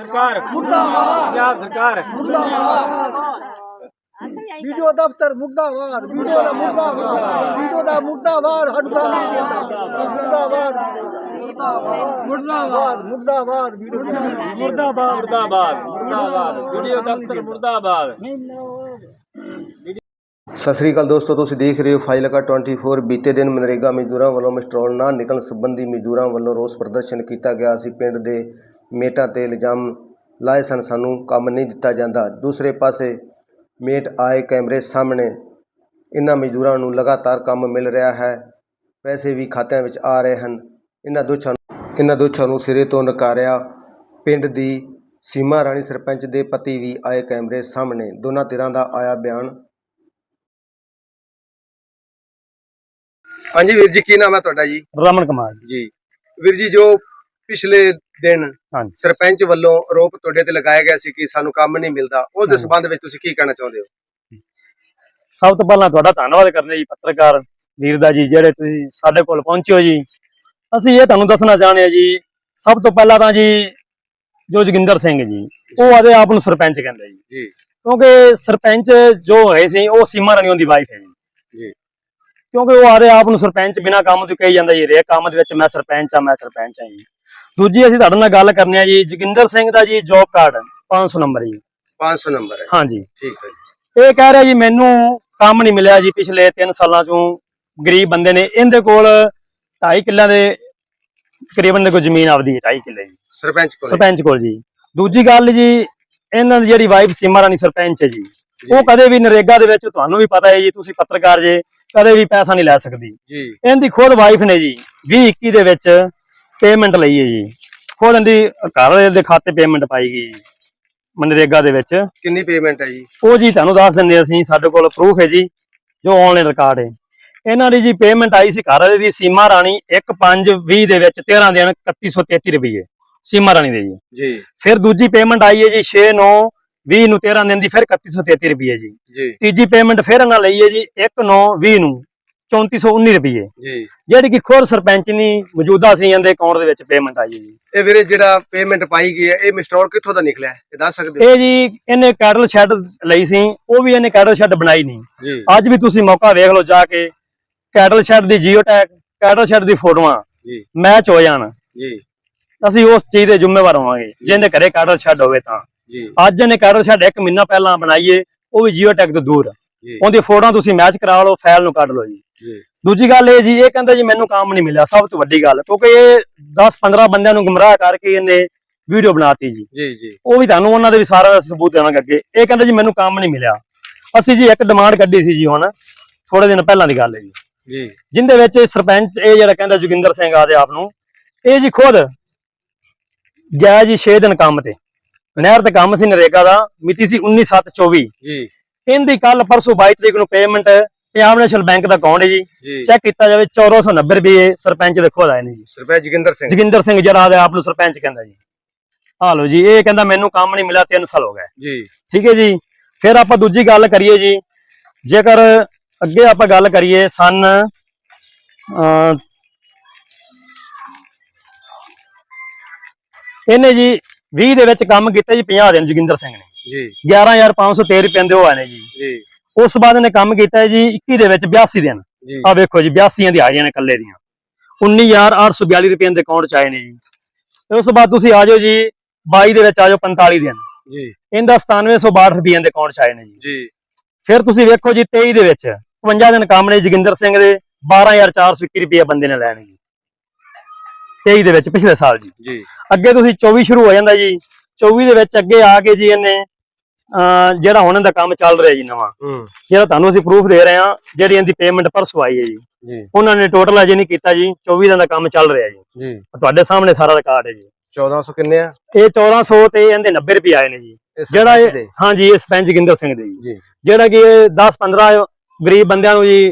ਸਰਕਾਰ। ਮੁਰਦਾਬਾਦ। ਪੰਜਾਬ ਸਰਕਾਰ। ਵੀਡੀਓ ਦਫ਼ਤਰ ਮੁਰਦਾਬਾਦ। ਵੀਡੀਓ ਦਾ ਮੁਰਦਾਬਾਦ। ਵੀਡੀਓ ਦਾ ਮੁਰਦਾਬਾਦ ਕੰਮ ਨਹੀਂ ਦਿੰਦਾ। ਮੁਰਦਾਬਾਦ। ਮੁਰਦਾਬਾਦ। ਮੁਰਦਾਬਾਦ। ਵੀਡੀਓ ਮੁਰਦਾਬਾਦ। ਮੁਰਦਾਬਾਦ। ਮੁਰਦਾਬਾਦ। ਵੀਡੀਓ ਦਫ਼ਤਰ ਮੁਰਦਾਬਾਦ। ਸਤਿ ਸ੍ਰੀ ਅਕਾਲ ਦੋਸਤੋ ਤੁਸੀਂ ਦੇਖ ਰਹੇ ਹੋ ਫਾਈਲਕਾ 24 ਬੀਤੇ ਦਿਨ ਮਨਰੇਗਾ ਮਜ਼ਦੂਰਾਂ ਵੱਲੋਂ ਮਿਸਟਰੋਲ ਨਾ ਨਿਕਲਣ ਸੰਬੰਧੀ ਮਜ਼ਦੂਰਾਂ ਵੱਲੋਂ ਰੋਸ ਪ੍ਰਦਰਸ਼ਨ ਕੀਤਾ ਗਿਆ। ਸੀ ਪਿੰਡ ਦੇ ਮੇਟਾਂ ਤੇ ਇਲਜ਼ਾਮ ਲਾਏ ਸਨ। ਸਾਨੂੰ ਕੰਮ ਨਹੀਂ ਦਿੱਤਾ ਜਾਂਦਾ। ਦੂਸਰੇ ਪਾਸੇ ਮੇਟ ਆਏ ਕੈਮਰੇ ਸਾਹਮਣੇ। ਇਹਨਾਂ ਮਜ਼ਦੂਰਾਂ ਨੂੰ ਲਗਾਤਾਰ ਕੰਮ ਮਿਲ ਰਿਹਾ ਹੈ। ਪੈਸੇ ਵੀ ਖਾਤਿਆਂ ਵਿੱਚ ਆ ਰਹੇ ਹਨ। ਇਹਨਾਂ ਦੋਸ਼ਾਂ ਨੂੰ ਇਹਨਾਂ ਦੋਸ਼ਾਂ ਨੂੰ ਸਿਰੇ ਤੋਂ ਨਕਾਰਿਆ ਪਿੰਡ ਦੀ ਸੀਮਾ ਰਾਣੀ ਸਰਪੰਚ ਦੇ ਪਤੀ ਵੀ ਆਏ ਕੈਮਰੇ ਸਾਹਮਣੇ। ਦੋਨਾਂ ਧਿਰਾਂ ਦਾ ਆਇਆ ਬਿਆਨ। ਹਾਂਜੀ ਵੀਰ ਜੀ ਕੀ ਨਾਮ ਹੈ ਤੁਹਾਡਾ ਜੀ? ਰਮਨ ਕੁਮਾਰ ਜੀ। ਵੀਰ ਜੀ ਜੋ ਪਿਛਲੇ ਦਿਨ ਹਾਂਜੀ। ਸਰਪੰਚ ਵੱਲੋਂ ਆਰੋਪ ਤੁਹਾਡੇ ਤੇ ਲਗਾਇਆ ਗਿਆ ਸੀ ਕਿ ਸਾਨੂੰ ਕੰਮ ਨਹੀਂ ਮਿਲਦਾ। ਉਸ ਦੇ। ਸਬੰਧ ਵਿੱਚ ਤੁਸੀਂ ਕੀ ਕਹਿਣਾ ਚਾਹੁੰਦੇ ਹੋ? ਸਭ ਤੋਂ ਪਹਿਲਾਂ ਤੁਹਾਡਾ ਧੰਨਵਾਦ ਕਰਨੇ ਜੀ ਪੱਤਰਕਾਰ ਵੀਰ ਦਾ ਜੀ ਜਿਹੜੇ ਤੁਸੀਂ ਸਾਡੇ ਕੋਲ ਪਹੁੰਚੇ ਹੋ ਜੀ। ਅਸੀਂ ਇਹ ਤੁਹਾਨੂੰ ਦੱਸਣਾ ਚਾਹੁੰਦੇ ਹਾਂ ਜੀ ਸਭ ਤੋਂ ਪਹਿਲਾਂ ਤਾਂ ਜੀ ਜੋ ਜੋਗਿੰਦਰ ਸਿੰਘ ਜੀ ਉਹ ਆਦੇ ਆਪ ਨੂੰ ਸਰਪੰਚ ਕਹਿੰਦੇ ਜੀ। ਜੀ। ਕਿਉਂਕਿ ਸਰਪੰਚ ਜੋ ਹੋਏ ਸੀ ਉਹ ਸੀਮਾ ਰਾਣੀ ਦੀ ਵਾਈਫ ਹੈ ਜੀ। ਜੀ। ਕਿਉਂਕਿ ਉਹ ਆਦੇ ਆਪ ਨੂੰ ਸਰਪੰਚ ਬਿਨਾਂ ਕੰਮ ਤੋਂ ਕਹੀ ਜਾਂਦਾ ਜੀ ਰੇ ਕੰਮ ਦੇ ਵਿੱਚ ਮੈਂ ਸਰਪੰਚ ਆ ਮੈਂ ਸਰਪੰਚ ਆ ਜੀ। ਦੂਜੀ ਅਸੀਂ ਤੁਹਾਡੇ ਨਾਲ ਗੱਲ ਕਰਨੀ ਆ ਜੀ ਜੋਗਿੰਦਰ ਸਿੰਘ ਦਾ ਜੀ ਜੌਬ ਕਾਰਡ 500 ਨੰਬਰ ਜੀ। 500 ਨੰਬਰ ਹੈ। ਹਾਂਜੀ। ਠੀਕ ਹੈ ਜੀ। ਇਹ ਕਹਿ ਰਿਹਾ ਜੀ ਮੈਨੂੰ ਕੰਮ ਨਹੀਂ ਮਿਲਿਆ ਜੀ ਪਿਛਲੇ 3 ਸਾਲਾਂ ਤੋਂ ਗਰੀਬ ਬੰਦੇ ਨੇ ਇਹਦੇ ਕੋਲ 2.5 ਕਿੱਲਿਆਂ ਦੇ ਤਕਰੀਬਨ ਦੇ ਕੋਈ ਜ਼ਮੀਨ ਆਪਦੀ ਹੈ 2.5 ਕਿੱਲੇ ਜੀ। ਸਰਪੰਚ ਕੋਲ। ਸਰਪੰਚ ਕੋਲ ਜੀ। ਦੂਜੀ ਗੱਲ ਜੀ ਇਹਨਾਂ ਦੀ ਜਿਹੜੀ ਵਾਈਫ ਸੀਮਾ ਰਾਣੀ ਸਰਪੰਚ ਹੈ ਜੀ ਉਹ ਕਦੇ ਵੀ ਨਰੇਗਾ ਦੇ ਵਿੱਚ ਤੁਹਾਨੂੰ ਵੀ ਪਤਾ ਹੈ ਜੀ ਤੁਸੀਂ ਪੱਤਰਕਾਰ ਜੇ ਕਦੇ ਵੀ ਪੈਸਾ ਨਹੀਂ ਲੈ ਸਕਦੀ। ਜੀ। ਇਹਦੀ ਖੁਦ ਵਾਈਫ ਨੇ ਜੀ 2021 ਦੇ ਵਿੱਚ ਪੇਮੈਂਟ ਲਈ ਹੈ ਜੀ। ਖੁਦ ਇਹਦੀ ਘਰ ਦੇ ਖਾਤੇ ਪੇਮੈਂਟ ਪਾਈ ਗਈ ਜੀ ਮਨਰੇਗਾ ਦੇ ਵਿੱਚ। ਕਿੰਨੀ ਪੇਮੈਂਟ ਹੈ ਜੀ? ਉਹ ਜੀ ਤੁਹਾਨੂੰ ਦੱਸ ਦਿੰਦੇ ਅਸੀਂ ਸਾਡੇ ਕੋਲ ਪ੍ਰੂਫ ਹੈ ਜੀ ਜੋ ਆਨਲਾਈਨ ਰਿਕਾਰਡ ਹੈ। ਇਹਨਾਂ ਦੀ ਜੀ ਪੇਮੈਂਟ ਆਈ ਸੀ ਘਰ ਦੀ ਸੀਮਾ ਰਾਣੀ 1520 ਦੇ ਵਿੱਚ 13 ਦਿਨ 3133 ਰੁਪਏ ਸੀਮਾ ਰਾਣੀ ਦੇ ਜੀ। ਜੀ। ਫਿਰ ਦੂਜੀ ਪੇਮੈਂਟ ਆਈ ਹੈ ਜੀ 69 20 ਨੂੰ 13 ਦਿਨ ਦੀ ਫਿਰ 3133 ਰੁਪਏ ਜੀ। ਜੀ। ਤੀਜੀ ਪੇਮੈਂਟ ਫਿਰ ਇਹਨਾਂ ਲਈ ਹੈ ਜੀ 19 20 ਨੂੰ 3419 ਰੁਪਏ ਜੀ। ਜਿਹੜੀ ਕਿ ਖੁਦ ਸਰਪੰਚ ਨਹੀਂ ਮੌਜੂਦਾ ਸੀ ਇਹਦੇ ਅਕਾਊਂਟ ਦੇ ਵਿੱਚ ਪੇਮੈਂਟ ਆਈ ਹੈ ਜੀ। ਇਹ ਵੀਰੇ ਜਿਹੜਾ ਪੇਮੈਂਟ ਪਾਈ ਗਈ ਹੈ ਇਹ ਮਿਸਟਰੋਲ ਕਿੱਥੋਂ ਦਾ ਨਿਕਲਿਆ? ਇਹ ਦੱਸ ਸਕਦੇ ਹੋ? ਇਹ ਜੀ ਇਹਨੇ ਕੈਟਲ ਸ਼ੈੱਡ ਲਈ ਸੀ ਉਹ ਵੀ ਇਹਨੇ ਕੈਟਲ ਸ਼ੈੱਡ ਬਣਾਈ ਨਹੀਂ। ਜੀ। ਅੱਜ ਵੀ ਤੁਸੀਂ ਮੌਕਾ ਵੇਖ ਲਓ ਜਾ ਕੇ ਕੈਟਲ ਸ਼ੈੱਡ ਦੀ ਜੀਓ ਟੈਗ ਕੈਟਲ ਸ਼ੈੱਡ ਦੀ ਫੋਟੋਆਂ ਜੀ। ਮੈਚ ਹੋ ਜਾਣ। ਜੀ। ਅਸੀਂ ਉਸ ਚੀਜ਼ ਦੇ ਜ਼ਿੰਮੇਵਾਰ ਹੋਵਾਂਗੇ ਜਿਹਦੇ ਘਰੇ ਕੈਟਲ ਸ਼ੈੱਡ ਹੋਵੇ ਤਾਂ। ਜੀ। ਅੱਜ ਇਹਨੇ ਕੈਟਲ ਸ਼ੈੱਡ ਇੱਕ ਮਹੀਨਾ ਪਹਿਲਾਂ ਬਣਾਈਏ ਉਹ ਵੀ ਜੀਓ ਟੈਗ ਤੋਂ ਦੂਰ। ਉਹਦੀ ਫੋਟੋਆਂ ਤੁਸੀਂ ਮੈਚ ਕਰਾ ਲਓ ਫਾਈਲ ਨੂੰ ਕੱਢ ਲਓ ਜੀ। ਦੂਜੀ ਗੱਲ ਇਹ ਜੀ ਇਹ ਕਹਿੰਦਾ ਜੀ ਮੈਨੂੰ ਕੰਮ ਨਹੀਂ ਮਿਲਿਆ ਸਭ ਤੋਂ ਵੱਡੀ ਗੱਲ ਕਿਉਂਕਿ ਇਹ 10-15 ਬੰਦਿਆਂ ਨੂੰ ਗੁੰਮਰਾਹ ਕਰਕੇ ਇਹਨੇ ਵੀਡੀਓ ਬਣਾਤੀ ਜੀ। ਜੀ ਜੀ। ਉਹ ਵੀ ਤੁਹਾਨੂੰ ਉਹਨਾਂ ਦੇ ਵੀ ਸਾਰਾ ਸਬੂਤ ਦੇਵਾਂਗੇ ਅੱਗੇ। ਇਹ ਕਹਿੰਦਾ ਜੀ ਮੈਨੂੰ ਕੰਮ ਨਹੀਂ ਮਿਲਿਆ। ਅਸੀਂ ਜੀ ਇੱਕ ਡਿਮਾਂਡ ਕੱਢੀ ਸੀ ਜੀ ਹੁਣ ਥੋੜੇ ਦਿਨ ਪਹਿਲਾਂ ਦੀ ਗੱਲ ਹੈ ਜੀ। ਜੀ। ਜਿੰਦੇ ਵਿੱਚ ਸਰਪੰਚ ਇਹ ਜਿਹੜਾ ਕਹਿੰਦਾ ਜੋਗਿੰਦਰ ਸਿੰਘ ਆਦੇ ਆਪ ਨੂੰ ਇਹ ਜੀ ਖੁਦ ਗਿਆ ਜੀ 6 ਦਿਨ ਕੰਮ ਤੇ। ਨਹਿਰ ਤੇ ਕੰਮ ਸੀ ਨਰੇਗਾ ਦਾ ਮਿਤੀ ਸੀ 19/7/24 ਜੀ। ਇਹਦੀ ਕੱਲ ਪਰਸੋਂ 22 ਤਰੀਕ ਨੂੰ ਪੇਮੈਂਟ ਪੰਜਾਬ ਨੈਸ਼ਨਲ ਬੈਂਕ ਦਾ ਅਕਾਊਂਟ ਹੈ ਜੀ। ਚੈੱਕ ਕੀਤਾ ਜਾਵੇ 1490 ਰੁਪਏ ਸਰਪੰਚ ਦੇ ਖੁਦ ਆਏ ਨੇ ਜੀ। ਸਰਪੰਚ ਜੋਗਿੰਦਰ ਸਿੰਘ। ਜੋਗਿੰਦਰ ਸਿੰਘ ਜਿਹੜਾ ਆਦੇ ਆਪ ਨੂੰ ਸਰਪੰਚ ਕਹਿੰਦਾ ਜੀ। ਆ ਲਓ ਜੀ ਇਹ ਕਹਿੰਦਾ ਮੈਨੂੰ ਕੰਮ ਨਹੀਂ ਮਿਲਿਆ 3 ਸਾਲ ਹੋ ਗਏ। ਜੀ। ਠੀਕ ਹੈ ਜੀ। ਫਿਰ ਆਪਾਂ ਦੂਜੀ ਗੱਲ ਕਰੀਏ ਜੀ। ਜੇਕਰ ਅੱਗੇ ਆਪਾਂ ਗੱਲ ਕਰੀਏ ਸਨ ਇਹਨੇ ਜੀ 20 ਦੇ ਵਿੱਚ ਕੰਮ ਕੀਤਾ ਜੀ 50 ਦਿਨ ਜੋਗਿੰਦਰ ਸਿੰਘ ਨੇ। ਜੀ। 11513 ਰੁਪਏ ਦੇ ਉਹ ਆਏ ਨੇ ਜੀ। ਜੀ। ਉਸ ਤੋਂ ਬਾਅਦ ਇਹਨੇ ਕੰਮ ਕੀਤਾ ਜੀ 21 ਦੇ ਵਿੱਚ 82 ਦਿਨ। ਆ ਵੇਖੋ ਜੀ 82 ਦਿਹਾੜੀਆਂ ਨੇ ਇਕੱਲੇ ਦੀਆਂ। 19842 ਰੁਪਏ ਦੇ ਅਕਾਊਂਟ ਚ ਆਏ ਨੇ ਜੀ। ਉਸ ਤੋਂ ਬਾਅਦ ਤੁਸੀਂ ਆ ਜਾਓ ਜੀ 22 ਦੇ ਵਿੱਚ ਆ ਜਾਓ 45 ਦਿਨ। ਜੀ। ਇਹਦਾ 9762 ਰੁਪਏ ਦੇ ਅਕਾਊਂਟ ਚ ਆਏ ਨੇ ਜੀ। ਜੀ। ਫਿਰ ਤੁਸੀਂ ਵੇਖੋ ਜੀ 23 ਦੇ ਵਿੱਚ 52 ਦਿਨ ਕੰਮ ਨੇ ਜੋਗਿੰਦਰ ਸਿੰਘ ਦੇ 12421 ਰੁਪਏ ਬੰਦੇ ਨੇ ਲੈਣੇ ਜੀ। 23 ਦੇ ਵਿੱਚ ਪਿਛਲੇ ਸਾਲ ਜੀ। ਜੀ। ਅੱਗੇ ਤੁਸੀਂ 24 ਸ਼ੁਰੂ ਹੋ ਜਾਂਦਾ ਜੀ। 24 ਦੇ ਵਿੱਚ ਅੱਗੇ ਆ ਕੇ ਜੀ ਇਹਨੇ ਜਿਹੜਾ ਹੁਣ ਇਹਦਾ ਕੰਮ ਚੱਲ ਰਿਹਾ ਜੀ ਨਵਾਂ ਹੂੰ। ਜਿਹੜਾ ਤੁਹਾਨੂੰ ਅਸੀਂ ਪ੍ਰੂਫ ਦੇ ਰਹੇ ਹਾਂ ਜਿਹੜੀ ਇਹਦੀ ਪੇਮੈਂਟ ਪਰਸੋਂ ਆਈ ਹੈ ਜੀ। ਜੀ। ਉਹਨਾਂ ਨੇ ਟੋਟਲ ਅਜੇ ਨਹੀਂ ਕੀਤਾ ਜੀ 24 ਦਿਨ ਦਾ ਕੰਮ ਚੱਲ ਰਿਹਾ ਜੀ। ਜੀ। ਤੁਹਾਡੇ ਸਾਹਮਣੇ ਸਾਰਾ ਰਿਕਾਰਡ ਹੈ ਜੀ। 1400 ਕਿੰਨੇ ਆ? ਇਹ 1400 ਤੇ ਇਹਦੇ 90 ਰੁਪਏ ਆਏ ਨੇ ਜੀ। ਜਿਹੜਾ ਦੇ? ਹਾਂਜੀ ਇਹ ਸਰਪੰਚ ਜੋਗਿੰਦਰ ਸਿੰਘ ਦੇ ਜੀ। ਜਿਹੜਾ ਕਿ ਇਹ 10 15 ਗਰੀਬ ਬੰਦਿਆਂ ਨੂੰ ਜੀ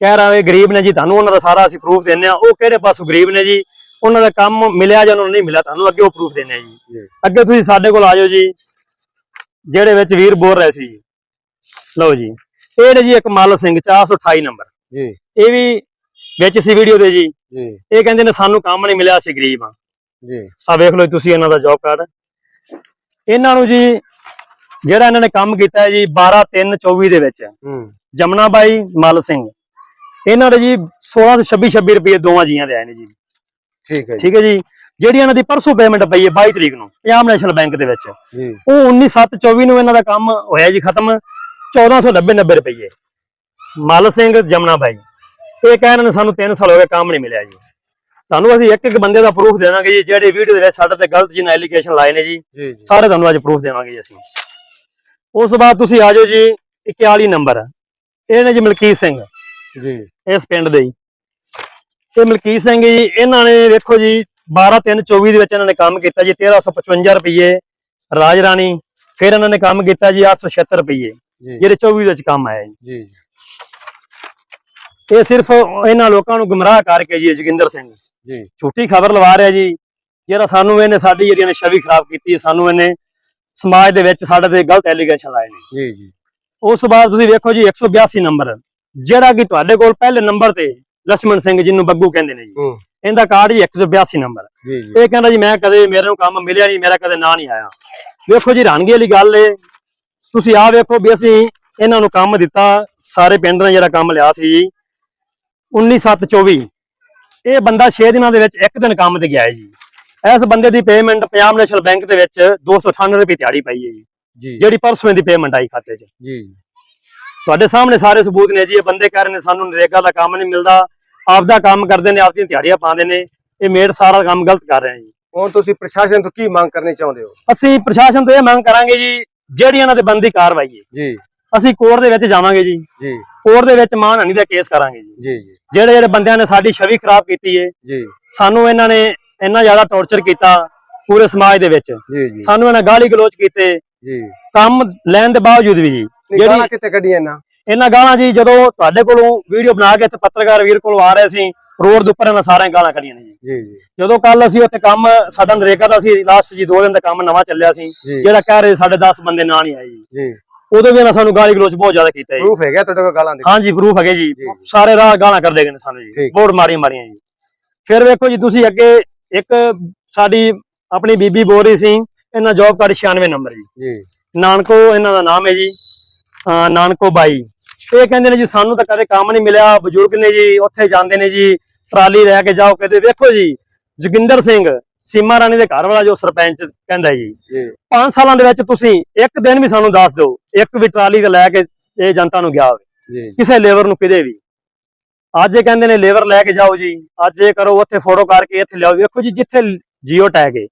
ਕਹਿ ਰਹਾ ਵੇ ਗਰੀਬ ਨੇ ਜੀ ਤੁਹਾਨੂੰ ਉਹਨਾਂ ਦਾ ਸਾਰਾ ਅਸੀਂ ਪ੍ਰੂਫ ਦਿੰਨੇ ਆ ਉਹ ਕਿਹੜੇ ਪਾਸੋਂ ਗਰੀਬ ਨੇ ਜੀ? ਉਹਨਾਂ ਦਾ ਕੰਮ ਮਿਲਿਆ ਜਾਂ ਉਹਨਾਂ ਨੂੰ ਨਹੀਂ ਮਿਲਿਆ ਤੁਹਾਨੂੰ ਅੱਗੇ ਉਹ ਪ੍ਰੂਫ ਦਿੰਨੇ ਆ ਜੀ। ਜੀ। ਅੱਗੇ ਤੁਸੀਂ ਸਾਡੇ ਕੋਲ ਆ ਜਾਓ ਜੀ। ਜਿਹੜੇ ਵਿੱਚ ਵੀਰ ਬੋਲ ਰਹੇ ਸੀ ਜੀ। ਲਓ ਜੀ। ਇਹ ਨੇ ਜੀ ਇੱਕ ਮੱਲ ਸਿੰਘ 428 ਨੰਬਰ। ਜੀ। ਇਹ ਵੀ ਵਿੱਚ ਸੀ ਵੀਡੀਓ ਦੇ ਜੀ। ਜੀ। ਇਹ ਕਹਿੰਦੇ ਨੇ ਸਾਨੂੰ ਕੰਮ ਨਹੀਂ ਮਿਲਿਆ ਅਸੀਂ ਗਰੀਬ ਆ ਜੀ। ਆ ਵੇਖ ਲਓ ਤੁਸੀਂ ਇਹਨਾਂ ਦਾ ਜੌਬ ਕਾਰਡ ਇਹਨਾਂ ਨੂੰ ਜੀ ਜਿਹੜਾ ਇਹਨਾਂ ਨੇ ਕੰਮ ਕੀਤਾ ਹੈ ਜੀ 12 3 24 ਦੇ ਵਿੱਚ। ਹੂੰ। ਜਮਨਾ ਬਾਈ ਮਲ ਸਿੰਘ। ਇਹਨਾਂ ਦੇ ਜੀ 16 ਤੋਂ 26 26 ਰੁਪਏ ਦੋਵਾਂ ਜੀਆਂ ਦੇ ਆਏ ਨੇ ਜੀ। ਠੀਕ ਹੈ ਠੀਕ ਹੈ ਜੀ। ਜਿਹੜੀ ਇਹਨਾਂ ਦੀ ਪਰਸੋਂ ਪੇਮੈਂਟ ਪਈ ਹੈ 22 ਤਰੀਕ ਨੂੰ ਪੰਜਾਬ ਨੈਸ਼ਨਲ ਬੈਂਕ ਦੇ ਵਿੱਚ। ਜੀ। ਉਹ 19724 ਨੂੰ ਇਹਨਾਂ ਦਾ ਕੰਮ ਹੋਇਆ ਜੀ ਖਤਮ 1490 90 ਰੁਪਏ ਮਲ ਸਿੰਘ ਜਮਨਾ ਬਾਈ ਇਹ ਕਹਿਣ ਨੇ ਸਾਨੂੰ 3 ਸਾਲ ਹੋ ਗਏ ਕੰਮ ਨਹੀਂ ਮਿਲਿਆ ਜੀ। ਤੁਹਾਨੂੰ ਅਸੀਂ ਇੱਕ ਇੱਕ ਬੰਦੇ ਦਾ ਪ੍ਰੂਫ ਦੇਵਾਂਗੇ ਜੀ ਜਿਹੜੇ ਵੀਡੀਓ ਦੇ ਵਿੱਚ ਸਾਡੇ ਤੇ ਗਲਤ ਜੀ ਐਲੀਗੇਸ਼ਨ ਲਾਏ ਨੇ ਜੀ ਜੀ ਜੀ। ਸਾਰੇ ਤੁਹਾਨੂੰ ਅੱਜ ਪ੍ਰੂਫ ਦੇਵਾਂਗੇ ਜੀ ਅਸੀਂ। ਉਸ ਤੋਂ ਬਾਅਦ ਤੁਸੀਂ ਆ ਜਾਓ ਜੀ 41 ਨੰਬਰ। ਇਹ ਨੇ ਜੀ ਮਲਕੀਤ ਸਿੰਘ। ਜੀ। ਇਸ ਪਿੰਡ ਦੇ ਇਹ ਮਲਕੀਤ ਸਿੰਘ ਜੀ ਇਹਨਾਂ ਨੇ ਵੇਖੋ ਜੀ 12324 ਦੇ ਵਿੱਚ ਇਹਨਾਂ ਨੇ ਕੰਮ ਕੀਤਾ ਜੀ 1355 ਰੁਪਏ ਰਾਜ ਰਾਣੀ ਫਿਰ ਇਹਨਾਂ ਨੇ ਕੰਮ ਕੀਤਾ ਜੀ 876 ਰੁਪਏ ਜਿਹੜੇ 24 ਦੇ ਵਿੱਚ ਕੰਮ ਆਇਆ ਜੀ। ਜੀ ਇਹ ਸਿਰਫ ਇਹਨਾਂ ਲੋਕਾਂ ਨੂੰ ਗਮਰਾਹ ਕਰਕੇ ਜੀ ਜਗਿੰਦਰ ਸਿੰਘ। ਜੀ। ਛੋਟੀ ਖਬਰ ਲਵਾ ਰਿਹਾ ਜੀ ਜਿਹੜਾ ਸਾਨੂੰ ਇਹਨੇ ਸਾਡੀ ਜਿਹੜੀ ਨੇ ਛਵੀ ਖਰਾਬ ਕੀਤੀ ਸਾਨੂੰ ਇਹਨੇ ਸਮਾਜ ਦੇ ਵਿੱਚ ਸਾਡੇ ਤੇ ਗਲਤ ਐਲੀਗੇਸ਼ਨ ਲਾਏ ਨੇ। ਜੀ ਜੀ। ਉਸ ਤੋਂ ਬਾਅਦ ਤੁਸੀਂ ਵੇਖੋ ਜੀ 182 ਨੰਬਰ ਜਿਹੜਾ ਕਿ ਤੁਹਾਡੇ ਕੋਲ ਪਹਿਲੇ ਨੰਬਰ ਤੇ ਲక్ష్మణ ਸਿੰਘ ਜਿਹਨੂੰ ਬੱਗੂ ਕਹਿੰਦੇ ਨੇ ਜੀ। ਇਹਦਾ ਕਾਰਡ ਜੀ 182 ਨੰਬਰ ਜੀ ਜੀ। ਇਹ ਕਹਿੰਦਾ ਜੀ ਮੈਂ ਕਦੇ ਮੇਰੇ ਨੂੰ ਕੰਮ ਮਿਲਿਆ ਨਹੀਂ ਮੇਰਾ ਕਦੇ ਨਾਂ ਨਹੀਂ ਆਇਆ। ਵੇਖੋ ਜੀ ਹੈਰਾਨਗੀ ਵਾਲੀ ਗੱਲ ਏ। ਤੁਸੀਂ ਆ ਵੇਖੋ ਵੀ ਅਸੀਂ ਇਹਨਾਂ ਨੂੰ ਕੰਮ ਦਿੱਤਾ ਸਾਰੇ ਪਿੰਡ ਨੇ ਜਿਹੜਾ ਕੰਮ ਲਿਆ ਸੀ। ਜੀ 19724 ਇਹ ਬੰਦਾ 6 ਦਿਨਾਂ ਦੇ ਵਿੱਚ ਇੱਕ ਦਿਨ ਕੰਮ ਤੇ ਗਿਆ ਹੈ ਜੀ। ਇਸ ਬੰਦੇ ਦੀ ਪੇਮੈਂਟ ਪੰਜਾਬ ਨੈਸ਼ਨਲ ਬੈਂਕ ਦੇ ਵਿੱਚ 298 ਰੁਪਏ ਦਿਹਾੜੀ ਪਈ ਹੈ ਜੀ। ਜੀ। ਜਿਹੜੀ ਪਰਸੋਂ ਦੀ ਪੇਮੈਂਟ ਆਈ ਖਾਤੇ 'ਚ। ਜੀ। ਤੁਹਾਡੇ ਸਾਹਮਣੇ ਸਾਰੇ ਸਬੂਤ ਨੇ ਜੀ ਇਹ ਬੰਦੇ ਕਹਿ ਰਹੇ ਨੇ ਸਾਨੂੰ ਨਰੇਗਾ ਦਾ ਕੰਮ ਨਹੀਂ ਮਿਲਦਾ। ਆਪਦਾ ਕੰਮ ਕਰਦੇ ਨੇ ਆਪਦੀਆਂ ਦਿਹਾੜੀਆਂ ਪਾਉਂਦੇ ਨੇ ਇਹ ਮੇਡ ਸਾਰਾ ਕੰਮ ਗਲਤ ਕਰ ਰਹੇ ਨੇ ਜੀ। ਹੁਣ ਤੁਸੀਂ ਪ੍ਰਸ਼ਾਸਨ ਤੋਂ ਕੀ ਮੰਗ ਕਰਨੀ ਚਾਹੁੰਦੇ ਹੋ? ਅਸੀਂ ਪ੍ਰਸ਼ਾਸਨ ਤੋਂ ਇਹ ਮੰਗ ਕਰਾਂਗੇ ਜੀ ਜਿਹੜੀ ਇਹਨਾਂ ਦੇ ਬੰਦੀ ਕਾਰਵਾਈ ਹੈ। ਜੀ। ਅਸੀਂ ਕੋਰਟ ਦੇ ਵਿੱਚ ਜਾਵਾਂਗੇ ਜੀ। ਜੀ। ਕੋਰਟ ਦੇ ਵਿੱਚ ਮਾਨਹਾਨੀ ਦਾ ਕੇਸ ਕਰਾਂਗੇ ਜੀ। ਜੀ ਜੀ। ਜਿਹੜੇ ਜਿਹੜੇ ਬੰਦਿਆਂ ਨੇ ਸਾਡੀ ਛਵੀ ਖਰਾਬ ਕੀਤੀ ਹੈ ਜੀ। ਸਾਨੂੰ ਇਹਨਾਂ ਨੇ ਇੰਨਾ ਜ਼ਿਆਦਾ ਟੌਰਚਰ ਕੀਤਾ ਪੂਰੇ ਸਮਾਜ ਦੇ ਵਿੱਚ। ਜੀ ਜੀ। ਸਾਨੂੰ ਇਹਨਾਂ ਗਾਲੀ ਗਲੋਚ ਕੀਤੇ। ਜੀ। ਕੰਮ ਲੈਣ ਦੇ ਬਾਵਜੂਦ ਵੀ ਜੀ ਜਿਹੜੀ ਕਿੱਥੇ ਕੱਢੀਆਂ ਨਾ ਇਹਨਾਂ ਗਾਲਾਂ ਜੀ ਜਦੋਂ ਤੁਹਾਡੇ ਕੋਲੋਂ ਵੀਡੀਓ ਬਣਾ ਕੇ ਇੱਥੇ ਪੱਤਰਕਾਰ ਵੀਰ ਕੋਲ ਆ ਰਹੇ ਸੀ ਰੋਡ ਦੇ ਉੱਪਰ ਇਹਨਾਂ ਸਾਰੀਆਂ ਗਾਲਾਂ ਕੱਢੀਆਂ ਨੇ ਜੀ। ਜੀ ਜਦੋਂ ਕੱਲ ਅਸੀਂ ਉੱਥੇ ਕੰਮ ਸਾਡਾ ਨਰੇਗਾ ਦਾ ਸੀ ਲਾਸਟ ਜੀ ਦੋ ਦਿਨ ਦਾ ਕੰਮ ਨਵਾਂ ਚੱਲਿਆ ਸੀ ਜਿਹੜਾ ਕਹਿ ਰਹੇ ਸਾਡੇ 10 ਬੰਦੇ ਨਾਂ ਨਹੀਂ ਆਏ ਜੀ। ਜੀ। ਉਦੋਂ ਵੀ ਇਹਨਾਂ ਸਾਨੂੰ ਗਾਲੀ ਗਲੋਚ ਬਹੁਤ ਜ਼ਿਆਦਾ ਕੀਤਾ ਜੀ। ਪ੍ਰੂਫ ਹੈਗਾ ਤੁਹਾਡੇ ਕੋਲ ਗਾਲਾਂ ਦੇ ਹਾਂਜੀ ਪ੍ਰੂਫ ਹੈਗੇ ਜੀ। ਸਾਰੇ ਰਾਹ ਗਾਲਾਂ ਕਰਦੇ ਗਏ ਨੇ ਸਾਨੂੰ ਜੀ। ਬਹੁਤ ਮਾਰੀਆਂ ਮਾਰੀਆਂ ਜੀ। ਫਿਰ ਵੇਖੋ ਜੀ ਤੁਸੀਂ ਅੱਗੇ ਇੱਕ ਸਾਡੀ ਆਪਣੀ ਬੀਬੀ ਬੋਲ ਰਹੀ ਸੀ ਇਹਨਾਂ ਜੌਬ ਕਾਰਡ 96 ਨੰਬਰ ਜੀ। ਜੀ। ਨਾਨਕੋ ਇਹਨਾਂ ਦਾ ਨਾਮ ਹੈ ਜੀ। ਨਾਨਕੋ ਬਾਈ। ਇਹ ਕਹਿੰਦੇ ਨੇ ਜੀ ਸਾਨੂੰ ਤਾਂ ਕਦੇ ਕੰਮ ਨਹੀਂ ਮਿਲਿਆ ਬਜ਼ੁਰਗ ਨੇ ਜੀ ਉੱਥੇ ਜਾਂਦੇ ਨੇ ਜੀ ਟਰਾਲੀ ਲੈ ਕੇ ਜਾਓ ਕਹਿੰਦੇ ਵੇਖੋ ਜੀ ਜੋਗਿੰਦਰ ਸਿੰਘ ਸੀਮਾ ਰਾਣੀ ਦੇ ਘਰ ਵਾਲਾ ਜੋ ਸਰਪੰਚ ਕਹਿੰਦਾ ਜੀ। ਜੀ। 5 ਸਾਲਾਂ ਦੇ ਵਿੱਚ ਤੁਸੀਂ ਇੱਕ ਦਿਨ ਵੀ ਸਾਨੂੰ ਦੱਸ ਦਿਓ ਇੱਕ ਵੀ ਟਰਾਲੀ ਤੇ ਲੈ ਕੇ ਇਹ ਜਨਤਾ ਨੂੰ ਗਿਆ ਹੋਵੇ। ਕਿਸੇ ਲੇਬਰ ਨੂੰ ਕਿਤੇ ਵੀ। ਅੱਜ ਇਹ ਕਹਿੰਦੇ ਨੇ ਲੇਬਰ ਲੈ ਕੇ ਜਾਓ ਜੀ ਅੱਜ ਇਹ ਕਰੋ ਉੱਥੇ ਫੋਟੋ ਕਰਕੇ ਇੱਥੇ ਲਿਆਓ। ਵੇਖੋ ਜੀ ਜਿੱਥੇ ਜੀਓ ਟੈਗ ਹੈ।